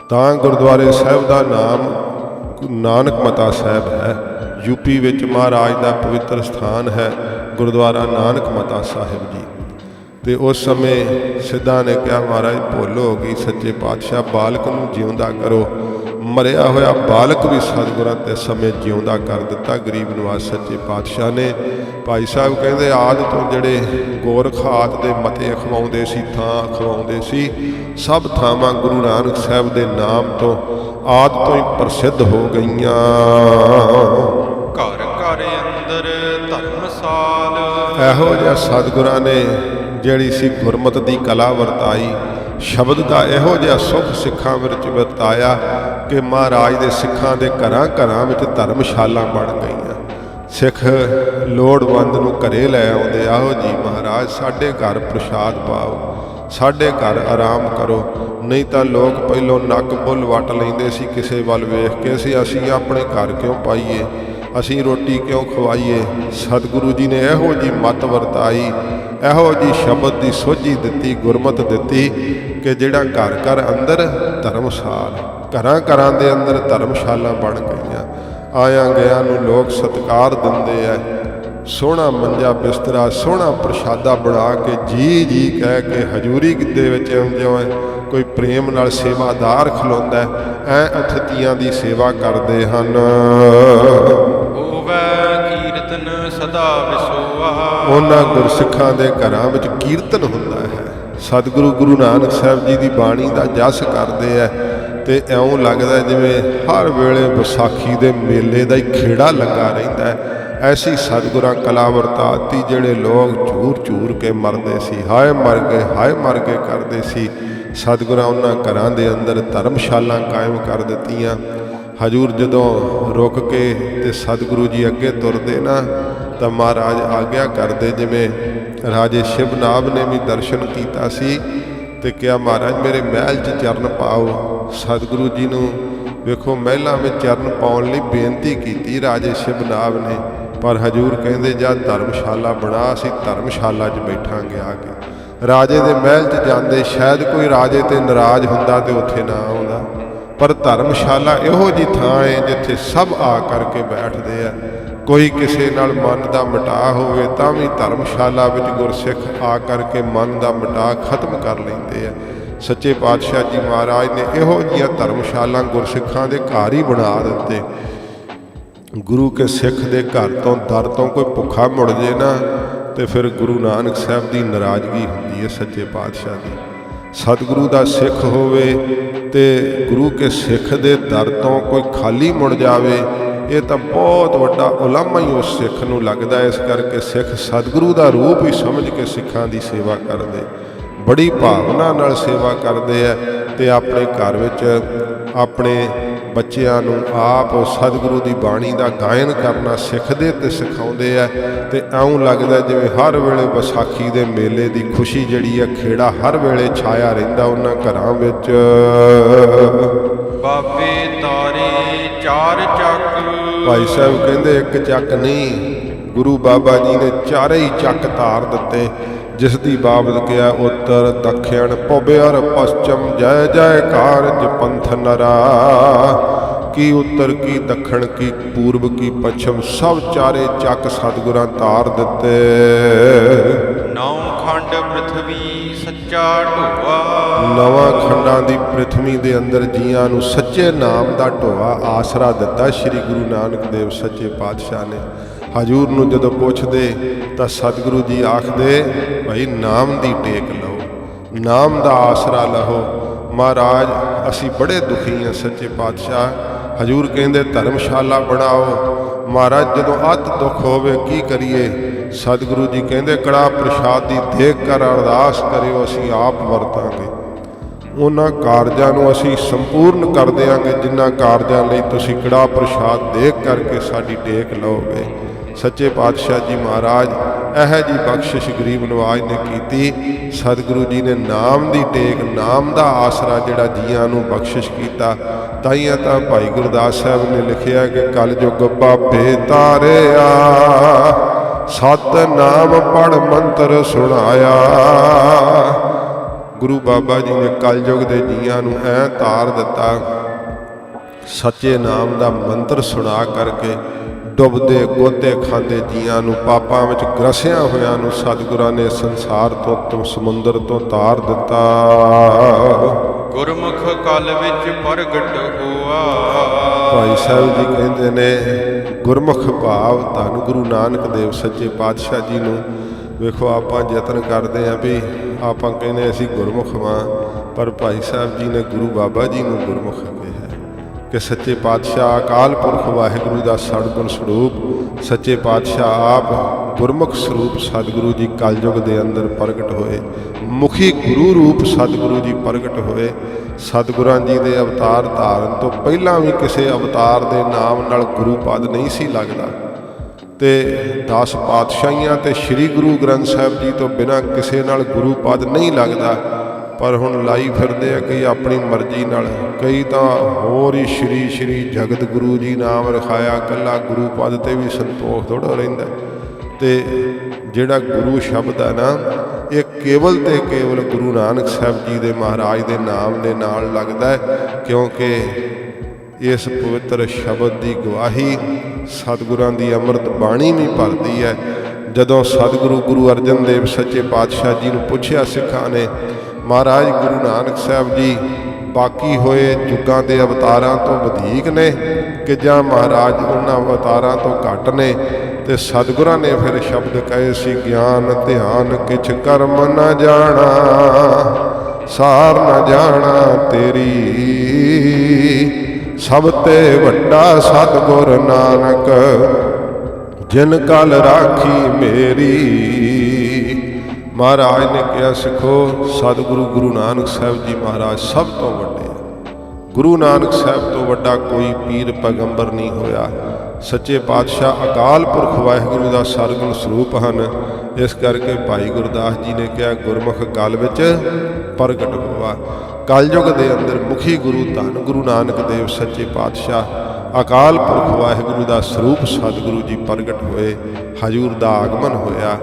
[SPEAKER 1] ਤਾਂ ਗੁਰਦੁਆਰੇ ਸਾਹਿਬ ਦਾ ਨਾਮ ਨਾਨਕ ਮਤਾ ਸਾਹਿਬ ਹੈ। ਯੂਪੀ ਵਿੱਚ ਮਹਾਰਾਜ ਦਾ ਪਵਿੱਤਰ ਸਥਾਨ ਹੈ ਗੁਰਦੁਆਰਾ ਨਾਨਕ ਮਤਾ ਸਾਹਿਬ ਜੀ। ਤੇ ਉਸ ਸਮੇਂ ਸਿੱਧਾ ਨੇ ਕਿਹਾ, ਮਹਾਰਾਜ, ਭੁੱਲ ਹੋ ਗਈ ਸੱਚੇ ਪਾਤਸ਼ਾਹ ਬਾਲਕ ਨੂੰ ਜਿਉਂਦਾ ਕਰੋ। ਮਰਿਆ ਹੋਇਆ ਬਾਲਕ ਵੀ ਸਤਿਗੁਰਾਂ ਤੇ ਸਮੇਂ ਜਿਉਂਦਾ ਕਰ ਦਿੱਤਾ। ਗਰੀਬ ਨਿਵਾਸ ਸੱਚੇ ਪਾਤਸ਼ਾਹ ਨੇ। ਭਾਈ ਸਾਹਿਬ ਕਹਿੰਦੇ, ਆਦ ਤੋਂ ਜਿਹੜੇ ਗੋਰਖਾਤ ਦੇ ਮਤੇ ਅਖਵਾਉਂਦੇ ਸੀ, ਥਾਂ ਅਖਵਾਉਂਦੇ ਸੀ, ਸਭ ਥਾਵਾਂ ਗੁਰੂ ਨਾਨਕ ਸਾਹਿਬ ਦੇ ਨਾਮ ਤੋਂ ਆਦ ਤੋਂ ਹੀ ਪ੍ਰਸਿੱਧ ਹੋ ਗਈਆਂ। ਇਹੋ ਜਿਹਾ ਸਤਿਗੁਰਾਂ ਨੇ ਜਿਹੜੀ ਸੀ ਗੁਰਮਤ ਦੀ ਕਲਾ ਵਰਤਾਈ, ਸ਼ਬਦ ਦਾ ਇਹੋ ਜਿਹਾ ਸੁਖ ਸਿੱਖਾਂ ਵਿੱਚ ਵਰਤਾਇਆ ਕਿ ਮਹਾਰਾਜ ਦੇ ਸਿੱਖਾਂ ਦੇ ਘਰਾਂ ਘਰਾਂ ਵਿੱਚ ਧਰਮਸ਼ਾਲਾ ਬਣ ਗਈਆਂ। ਸਿੱਖ ਲੋੜਵੰਦ ਨੂੰ ਘਰੇ ਲੈ ਆਉਂਦੇ ਆਹੋ ਜੀ ਮਹਾਰਾਜ, ਸਾਡੇ ਘਰ ਪ੍ਰਸ਼ਾਦ ਪਾਓ, ਸਾਡੇ ਘਰ ਆਰਾਮ ਕਰੋ। ਨਹੀਂ ਤਾਂ ਲੋਕ ਪਹਿਲੋਂ ਨੱਕ ਬੁੱਲ ਵਟ ਲੈਂਦੇ ਸੀ ਕਿਸੇ ਵੱਲ ਵੇਖ ਕੇ ਸੀ ਅਸੀਂ ਆਪਣੇ ਘਰ ਕਿਉਂ ਪਾਈਏ? ਅਸੀਂ ਰੋਟੀ ਕਿਉਂ ਖਵਾਈਏ? ਸਤਿਗੁਰੂ ਜੀ ਨੇ ਇਹੋ ਜੀ ਮਤ ਵਰਤਾਈ, ਇਹੋ ਜੀ ਸ਼ਬਦ ਦੀ ਸੋਝੀ ਦਿੱਤੀ, ਗੁਰਮਤ ਦਿੱਤੀ ਕਿ ਜਿਹੜਾ ਘਰ ਘਰ ਅੰਦਰ ਧਰਮਸਾਲ, ਘਰਾਂ ਘਰਾਂ ਦੇ ਅੰਦਰ ਧਰਮਸ਼ਾਲਾ ਬਣ ਗਈਆਂ। ਆਇਆ ਗਿਆ ਨੂੰ ਲੋਕ ਸਤਿਕਾਰ ਦਿੰਦੇ ਐ। ਸੋਹਣਾ ਮੰਜਾ ਬਿਸਤਰਾ, ਸੋਹਣਾ ਪ੍ਰਸ਼ਾਦਾ ਬਣਾ ਕੇ ਜੀ ਜੀ ਕਹਿ ਕੇ ਹਜ਼ੂਰੀ ਦੇ ਵਿੱਚ ਜਿਉਂ ਕੋਈ ਪ੍ਰੇਮ ਨਾਲ ਸੇਵਾਦਾਰ ਖਲੋਂਦਾ ਐ ਅਥਤੀਆਂ ਦੀ ਸੇਵਾ ਕਰਦੇ ਹਨ।
[SPEAKER 2] ਕੀਰਤਨ ਵਿਸੋਆ
[SPEAKER 1] ਉਹਨਾਂ ਗੁਰਸਿੱਖਾਂ ਦੇ ਘਰਾਂ ਵਿੱਚ ਕੀਰਤਨ ਹੁੰਦਾ ਹੈ। ਸਤਿਗੁਰੂ ਗੁਰੂ ਨਾਨਕ ਸਾਹਿਬ ਜੀ ਦੀ ਬਾਣੀ ਦਾ ਜਸ ਕਰਦੇ ਐ ਤੇ ਐਉਂ ਲੱਗਦਾ ਜਿਵੇਂ ਹਰ ਵੇਲੇ ਵਿਸਾਖੀ ਦੇ ਮੇਲੇ ਦਾ ਹੀ ਖੇੜਾ ਲੱਗਾ ਰਹਿੰਦਾ ਹੈ। ਐਸੀ ਸਤਿਗੁਰਾਂ ਕਲਾ ਵਰਤਾਤੀ ਜਿਹੜੇ ਲੋਕ ਝੂਰ ਝੂਰ ਕੇ ਮਰਦੇ ਸੀ, ਹਾਏ ਮਰ ਗਏ, ਹਾਏ ਮਰ ਗਏ ਕਰਦੇ ਸੀ। ਸਤਿਗੁਰਾਂ ਉਹਨਾਂ ਘਰਾਂ ਦੇ ਅੰਦਰ ਧਰਮਸ਼ਾਲਾ ਕਾਇਮ ਕਰ ਦਿੱਤੀਆਂ। ਹਜੂਰ ਜਦੋਂ ਰੁਕ ਕੇ ਤੇ ਸਤਿਗੁਰੂ ਜੀ ਅੱਗੇ ਤੁਰਦੇ ਨਾ, ਤਾਂ ਮਹਾਰਾਜ ਆਗਿਆ ਕਰਦੇ ਜਿਵੇਂ ਰਾਜੇ ਸ਼ਿਵਨਾਭ ਨੇ ਵੀ ਦਰਸ਼ਨ ਕੀਤਾ ਸੀ ਤੇ ਕਿਹਾ, ਮਹਾਰਾਜ, ਮੇਰੇ ਮਹਿਲ 'ਚ ਚਰਨ ਪਾਓ। ਸਤਿਗੁਰੂ ਜੀ ਨੂੰ ਵੇਖੋ, ਮਹਿਲਾਂ ਵਿੱਚ ਚਰਨ ਪਾਉਣ ਲਈ ਬੇਨਤੀ ਕੀਤੀ ਰਾਜੇ ਸ਼ਿਵਨਾਭ ਨੇ, ਪਰ ਹਜੂਰ ਕਹਿੰਦੇ, ਜਾਂ ਧਰਮਸ਼ਾਲਾ ਬਣਾ, ਅਸੀਂ ਧਰਮਸ਼ਾਲਾ 'ਚ ਬੈਠਾਂਗੇ ਆ ਕੇ। ਰਾਜੇ ਦੇ ਮਹਿਲ 'ਚ ਜਾਂਦੇ ਸ਼ਾਇਦ ਕੋਈ ਰਾਜੇ ਤੇ ਨਾਰਾਜ਼ ਹੁੰਦਾ ਤੇ ਉੱਥੇ ਨਾ ਆਉਂਦਾ। ਪਰ ਧਰਮਸ਼ਾਲਾ ਇਹੋ ਜੀ ਥਾਂ ਹੈ ਜਿੱਥੇ ਸਭ ਆ ਕਰਕੇ ਬੈਠਦੇ ਆ। ਕੋਈ ਕਿਸੇ ਨਾਲ ਮਨ ਦਾ ਮਟਾ ਹੋਵੇ ਤਾਂ ਵੀ ਧਰਮਸ਼ਾਲਾ ਵਿੱਚ ਗੁਰਸਿੱਖ ਆ ਕਰਕੇ ਮਨ ਦਾ ਮਟਾ ਖਤਮ ਕਰ ਲੈਂਦੇ ਆ। ਸੱਚੇ ਪਾਤਸ਼ਾਹ ਜੀ ਮਹਾਰਾਜ ਨੇ ਇਹੋ ਜਿਹੀਆਂ ਧਰਮਸ਼ਾਲਾ ਗੁਰਸਿੱਖਾਂ ਦੇ ਘਰ ਹੀ ਬਣਾ ਦਿੱਤੇ। ਗੁਰੂ ਕੇ ਸਿੱਖ ਦੇ ਘਰ ਤੋਂ ਦਰ ਤੋਂ ਕੋਈ ਭੁੱਖਾ ਮੁੜ ਜੇ ਨਾ, ਤੇ ਫਿਰ ਗੁਰੂ ਨਾਨਕ ਸਾਹਿਬ ਦੀ ਨਾਰਾਜ਼ਗੀ ਹੁੰਦੀ ਹੈ ਸੱਚੇ ਪਾਤਸ਼ਾਹ ਦੀ। ਸਤਿਗੁਰੂ ਦਾ ਸਿੱਖ ਹੋਵੇ ਤੇ ਗੁਰੂ ਕੇ ਸਿੱਖ ਦੇ ਦਰ ਤੋਂ ਕੋਈ ਖਾਲੀ ਮੁੜ ਜਾਵੇ, ਇਹ ਤਾਂ ਬਹੁਤ ਵੱਡਾ ਉਲਾਮਾ ਹੀ ਉਸ ਸਿੱਖ ਨੂੰ ਲੱਗਦਾ ਇਸ ਕਰਕੇ ਸਿੱਖ ਸਤਿਗੁਰੂ ਦਾ ਰੂਪ ਹੀ ਸਮਝ ਕੇ ਸਿੱਖਾਂ ਦੀ ਸੇਵਾ ਕਰਦੇ, ਬੜੀ ਭਾਵਨਾ ਨਾਲ ਸੇਵਾ ਕਰਦੇ ਆ ਤੇ ਆਪਣੇ ਘਰ ਵਿੱਚ ਆਪਣੇ ਬੱਚਿਆਂ ਨੂੰ ਆਪ ਸਤਿਗੁਰੂ ਦੀ ਬਾਣੀ ਦਾ ਗਾਇਨ ਕਰਨਾ ਸਿੱਖਦੇ ਤੇ ਸਿਖਾਉਂਦੇ ਆ ਤੇ ਐਉਂ ਲੱਗਦਾ ਜਿਵੇਂ ਹਰ ਵੇਲੇ ਵਿਸਾਖੀ ਦੇ ਮੇਲੇ ਦੀ ਖੁਸ਼ੀ ਜਿਹੜੀ ਆ ਖੇੜਾ ਹਰ ਵੇਲੇ ਛਾਇਆ ਰਹਿੰਦਾ ਉਹਨਾਂ ਘਰਾਂ ਵਿੱਚ।
[SPEAKER 2] ਬਾਬੇ ਤਾਰੇ ਚਾਰ ਚੱਕ।
[SPEAKER 1] ਭਾਈ ਸਾਹਿਬ ਕਹਿੰਦੇ ਇੱਕ ਚੱਕ ਨਹੀਂ ਗੁਰੂ ਬਾਬਾ ਜੀ ਨੇ ਚਾਰੇ ਹੀ ਚੱਕ ਤਾਰ ਦਿੱਤੇ। ਜਿਸ ਦੀ ਬਾਬਤ ਕਿਹਾ ਉੱਤਰ ਦੱਖਣ ਪਉਬਿਆਰ ਪশ্ਚਮ ਜੈ ਜੈ ਕਾਰਜ ਪੰਥ ਨਰਾ। ਕੀ ਉੱਤਰ ਕੀ ਦੱਖਣ ਕੀ ਪੂਰਬ ਕੀ ਪੱਛਮ ਸਭ ਚਾਰੇ ਚੱਕ ਸਤਿਗੁਰਾਂ ਤਾਰ ਦਿੱਤੇ।
[SPEAKER 2] ਨੌ ਖੰਡ ਪ੍ਰithvi ਸੱਚਾ ਢੋਆ।
[SPEAKER 1] ਨਵਾਂ ਖੰਡਾਂ ਦੀ ਪ੍ਰithvi ਦੇ ਅੰਦਰ ਜੀਆਂ ਨੂੰ ਸੱਚੇ ਨਾਮ ਦਾ ਢੋਆ ਆਸਰਾ ਦਿੱਤਾ। ਸ੍ਰੀ ਗੁਰੂ ਨਾਨਕ ਦੇਵ ਸੱਚੇ ਪਾਤਸ਼ਾਹ ਨੇ। ਹਜੂਰ ਨੂੰ ਜਦੋਂ ਪੁੱਛਦੇ ਤਾਂ ਸਤਿਗੁਰੂ ਜੀ ਆਖਦੇ, ਭਾਈ ਨਾਮ ਦੀ ਟੇਕ ਲਓ, ਨਾਮ ਦਾ ਆਸਰਾ ਲਹੋ ਮਹਾਰਾਜ, ਅਸੀਂ ਬੜੇ ਦੁਖੀ ਹਾਂ ਸੱਚੇ ਪਾਤਸ਼ਾਹ। ਹਜੂਰ ਕਹਿੰਦੇ, ਧਰਮਸ਼ਾਲਾ ਬਣਾਓ। ਮਹਾਰਾਜ, ਜਦੋਂ ਅਤ ਦੁੱਖ ਹੋਵੇ, ਕੀ ਕਰੀਏ? ਸਤਿਗੁਰੂ ਜੀ ਕਹਿੰਦੇ, ਕੜਾ ਪ੍ਰਸ਼ਾਦ ਦੀ ਦੇਖ ਕਰ ਅਰਦਾਸ ਕਰਿਓ, ਅਸੀਂ ਆਪ ਵਰਤਾਂਗੇ। ਉਹਨਾਂ ਕਾਰਜਾਂ ਨੂੰ ਅਸੀਂ ਸੰਪੂਰਨ ਕਰ ਦਿਆਂਗੇ। ਜਿਨ੍ਹਾਂ ਕਾਰਜਾਂ ਲਈ ਤੁਸੀਂ ਕੜਾ ਪ੍ਰਸ਼ਾਦ ਦੇਖ ਕਰਕੇ ਸਾਡੀ ਟੇਕ ਲਓਗੇ। ਸੱਚੇ ਪਾਤਸ਼ਾਹ ਜੀ ਮਹਾਰਾਜ, ਇਹ ਜੀ ਬਖਸ਼ਿਸ਼ ਗਰੀਬ ਨਵਾਜ ਨੇ ਕੀਤੀ। ਸਤਿਗੁਰੂ ਜੀ ਨੇ ਨਾਮ ਦੀ ਟੇਕ, ਨਾਮ ਦਾ ਆਸਰਾ ਜਿਹੜਾ ਜੀਆਂ ਨੂੰ ਬਖਸ਼ਿਸ਼ ਕੀਤਾ। ਤਾਈਆਂ ਤਾਂ ਭਾਈ ਗੁਰਦਾਸ ਸਾਹਿਬ ਨੇ ਲਿਖਿਆ ਕਿ ਕਲਯੁਗ ਬਾਬੇ ਤਾਰਿਆ ਸਤ ਨਾਮ ਪੜ ਮੰਤਰ ਸੁਣਾਇਆ। ਗੁਰੂ ਬਾਬਾ ਜੀ ਨੇ ਕਲਯੁਗ ਦੇ ਜੀਆਂ ਨੂੰ ਐ ਤਾਰ ਦਿੱਤਾ, ਸੱਚੇ ਨਾਮ ਦਾ ਮੰਤਰ ਸੁਣਾ ਕਰਕੇ ਡੁੱਬਦੇ ਗੋਤੇ ਖਾਂਦੇ ਜੀਆਂ ਨੂੰ ਪਾਪਾਂ ਵਿੱਚ ਗਰਸਿਆ ਹੋਇਆਂ ਨੂੰ ਸਤਿਗੁਰਾਂ ਨੇ ਸੰਸਾਰ ਤੋਂ ਤੁਮ ਸਮੁੰਦਰ ਤੋਂ ਤਾਰ ਦਿੱਤਾ।
[SPEAKER 2] ਗੁਰਮੁਖ ਕਲ ਵਿੱਚ ਪ੍ਰਗਟ ਹੋਆ।
[SPEAKER 1] ਭਾਈ ਸਾਹਿਬ ਜੀ ਕਹਿੰਦੇ ਨੇ ਗੁਰਮੁਖ ਭਾਵ ਧੰਨ ਗੁਰੂ ਨਾਨਕ ਦੇਵ ਸੱਚੇ ਪਾਤਸ਼ਾਹ ਜੀ ਨੂੰ। ਵੇਖੋ ਆਪਾਂ ਯਤਨ ਕਰਦੇ ਆਂ ਵੀ ਆਪਾਂ ਕਹਿੰਦੇ ਅਸੀਂ ਗੁਰਮੁਖ ਵਾਂ ਪਰ ਭਾਈ ਸਾਹਿਬ ਜੀ ਨੇ ਗੁਰੂ ਬਾਬਾ ਜੀ ਨੂੰ ਗੁਰਮੁਖ ਕਿਹਾ। ਕਿ ਸੱਚੇ ਪਾਤਸ਼ਾਹ ਅਕਾਲ ਪੁਰਖ ਵਾਹਿਗੁਰੂ ਦਾ ਸੜਗੁਣ ਸਰੂਪ, ਸੱਚੇ ਪਾਤਸ਼ਾਹ ਆਪ ਗੁਰਮੁਖ ਸਰੂਪ ਸਤਿਗੁਰੂ ਜੀ ਕਲਯੁਗ ਦੇ ਅੰਦਰ ਪ੍ਰਗਟ ਹੋਏ। ਮੁਖੀ ਗੁਰੂ ਰੂਪ ਸਤਿਗੁਰੂ ਜੀ ਪ੍ਰਗਟ ਹੋਏ। ਸਤਿਗੁਰਾਂ ਜੀ ਦੇ ਅਵਤਾਰ ਧਾਰਨ ਤੋਂ ਪਹਿਲਾਂ ਵੀ ਕਿਸੇ ਅਵਤਾਰ ਦੇ ਨਾਮ ਨਾਲ ਗੁਰੂ ਪਦ ਨਹੀਂ ਸੀ ਲੱਗਦਾ। ਤੇ 10 ਪਾਤਸ਼ਾਹੀਆਂ ਤੇ ਸ੍ਰੀ ਗੁਰੂ ਗ੍ਰੰਥ ਸਾਹਿਬ ਜੀ ਤੋਂ ਬਿਨਾਂ ਕਿਸੇ ਨਾਲ ਗੁਰੂ ਪਦ ਨਹੀਂ ਲੱਗਦਾ। ਪਰ ਹੁਣ ਲਾਈ ਫਿਰਦੇ ਆ ਕਈ ਆਪਣੀ ਮਰਜ਼ੀ ਨਾਲ। ਕਈ ਤਾਂ ਹੋਰ ਹੀ ਸ਼੍ਰੀ ਸ਼੍ਰੀ ਜਗਤ ਗੁਰੂ ਜੀ ਨਾਮ ਰਖਾਇਆ ਕੱਲਾ ਗੁਰੂ ਪਦ ਤੇ ਵੀ ਸੰਤੋਖ ਥੋੜਾ ਰਹਿੰਦਾ। ਤੇ ਜਿਹੜਾ ਗੁਰੂ ਸ਼ਬਦ ਹੈ ਨਾ, ਇਹ ਕੇਵਲ ਤੇ ਕੇਵਲ ਗੁਰੂ ਨਾਨਕ ਸਾਹਿਬ ਜੀ ਦੇ ਮਹਾਰਾਜ ਦੇ ਨਾਮ ਦੇ ਨਾਲ ਲੱਗਦਾ ਹੈ, ਕਿਉਂਕਿ ਇਸ ਪਵਿੱਤਰ ਸ਼ਬਦ ਦੀ ਗਵਾਹੀ ਸਤਿਗੁਰਾਂ ਦੀ ਅੰਮ੍ਰਿਤ ਬਾਣੀ ਵੀ ਭਰਦੀ ਹੈ। ਜਦੋਂ ਸਤਿਗੁਰੂ ਗੁਰੂ ਅਰਜਨ ਦੇਵ ਸੱਚੇ ਪਾਤਸ਼ਾਹ ਜੀ ਨੂੰ ਪੁੱਛਿਆ ਸਿੱਖਾਂ ਨੇ ਮਹਾਰਾਜ ਗੁਰੂ ਨਾਨਕ ਸਾਹਿਬ ਜੀ ਬਾਕੀ ਹੋਏ ਯੁੱਗਾਂ ਦੇ ਅਵਤਾਰਾਂ ਤੋਂ ਵਧੇਕ ਨੇ ਕਿ ਜਾਂ ਮਹਾਰਾਜ ਉਹਨਾਂ ਅਵਤਾਰਾਂ ਤੋਂ ਘੱਟ ਨੇ ਤੇ ਸਤਿਗੁਰਾਂ ਨੇ ਫਿਰ ਸ਼ਬਦ ਕਹੇ ਸੀ, ਗਿਆਨ, ਧਿਆਨ ਕਿਛ ਕਰਮ ਨ ਜਾਣਾ, ਸਾਰ ਨਾ ਜਾਣਾ ਤੇਰੀ। ਸਭ ਤੇ ਵੱਡਾ ਸਤਿਗੁਰ ਨਾਨਕ, ਜਿਨ ਕਲ ਰਾਖੀ ਮੇਰੀ। ਮਹਾਰਾਜ ਨੇ ਕਿਹਾ, ਸਿੱਖੋ, ਸਤਿਗੁਰੂ ਗੁਰੂ ਨਾਨਕ ਸਾਹਿਬ ਜੀ ਮਹਾਰਾਜ ਸਭ ਤੋਂ ਵੱਡੇ ਗੁਰੂ ਨਾਨਕ ਸਾਹਿਬ ਤੋਂ ਵੱਡਾ ਕੋਈ ਪੀਰ ਪੈਗੰਬਰ ਨਹੀਂ ਹੋਇਆ। ਸੱਚੇ ਪਾਤਸ਼ਾਹ ਅਕਾਲ ਪੁਰਖ ਵਾਹਿਗੁਰੂ ਦਾ ਸਰਗੁਣ ਸਰੂਪ ਹਨ। ਇਸ ਕਰਕੇ ਭਾਈ ਗੁਰਦਾਸ ਜੀ ਨੇ ਕਿਹਾ, ਗੁਰਮੁਖ ਕਾਲ ਵਿੱਚ ਪ੍ਰਗਟ ਹੋਵਾ ਕਲਯੁਗ ਦੇ ਅੰਦਰ ਮੁਖੀ ਗੁਰੂ ਧੰਨ ਗੁਰੂ ਨਾਨਕ ਦੇਵ ਸੱਚੇ ਪਾਤਸ਼ਾਹ ਅਕਾਲ ਪੁਰਖ ਵਾਹਿਗੁਰੂ ਦਾ ਸਰੂਪ ਸਤਿਗੁਰੂ ਜੀ ਪ੍ਰਗਟ ਹੋਏ। ਹਜੂਰ ਦਾ ਆਗਮਨ ਹੋਇਆ।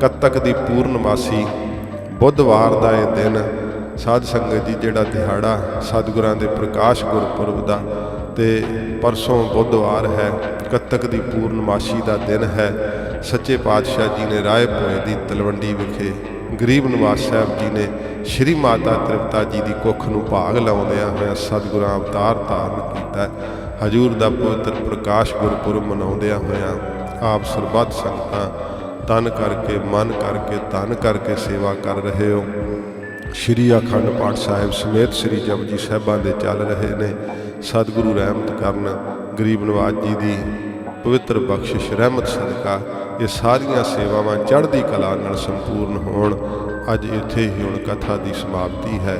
[SPEAKER 1] ਕੱਤਕ ਦੀ ਪੂਰਨਮਾਸੀ, ਬੁੱਧਵਾਰ ਦਾ ਇਹ ਦਿਨ ਸਾਧ ਸੰਗਤ ਜੀ ਜਿਹੜਾ ਦਿਹਾੜਾ ਸਤਿਗੁਰਾਂ ਦੇ ਪ੍ਰਕਾਸ਼ ਗੁਰਪੁਰਬ ਦਾ ਤੇ ਪਰਸੋਂ ਬੁੱਧਵਾਰ ਹੈ, ਕੱਤਕ ਦੀ ਪੂਰਨਮਾਸ਼ੀ ਦਾ ਦਿਨ ਹੈ, ਸੱਚੇ ਪਾਤਸ਼ਾਹ ਜੀ ਨੇ ਰਾਏ ਭੋਏ ਦੀ ਤਲਵੰਡੀ ਵਿਖੇ ਗਰੀਬ ਨਿਵਾਸ ਸਾਹਿਬ ਜੀ ਨੇ ਸ਼੍ਰੀ ਮਾਤਾ ਤ੍ਰਿਪਤਾ ਜੀ ਦੀ ਕੁੱਖ ਨੂੰ ਭਾਗ ਲਾਉਂਦਿਆਂ ਹੋਇਆ ਸਤਿਗੁਰਾਂ ਅਵਤਾਰ ਧਾਰਨ ਕੀਤਾ। ਹਜੂਰ ਦਾ ਪਵਿੱਤਰ ਪ੍ਰਕਾਸ਼ ਗੁਰਪੁਰਬ ਮਨਾਉਂਦਿਆਂ ਹੋਇਆਂ ਆਪ ਸਰਬੱਤ ਸੰਗਤਾਂ ਤਨ ਕਰਕੇ, ਮਨ ਕਰਕੇ, ਧਨ ਕਰਕੇ ਸੇਵਾ ਕਰ ਰਹੇ ਹੋ। ਸ਼੍ਰੀ ਅਖੰਡ ਪਾਠ ਸਾਹਿਬ ਸਮੇਤ ਸ਼੍ਰੀ ਜਪਜੀ ਸਾਹਿਬਾਂ ਦੇ ਚੱਲ ਰਹੇ ਨੇ। ਸਤਿਗੁਰੂ ਰਹਿਮਤ ਕਰਨ, ਗਰੀਬ ਨਵਾਜ ਜੀ ਦੀ ਪਵਿੱਤਰ ਬਖਸ਼ਿਸ਼, ਰਹਿਮਤ ਸਦਕਾ ਇਹ ਸਾਰੀਆਂ ਸੇਵਾਵਾਂ ਚੜ੍ਹਦੀ ਕਲਾ ਨਾਲ ਸੰਪੂਰਨ ਹੋਣ। ਅੱਜ ਇੱਥੇ ਹੀ ਹੁਣ ਕਥਾ ਦੀ ਸਮਾਪਤੀ ਹੈ।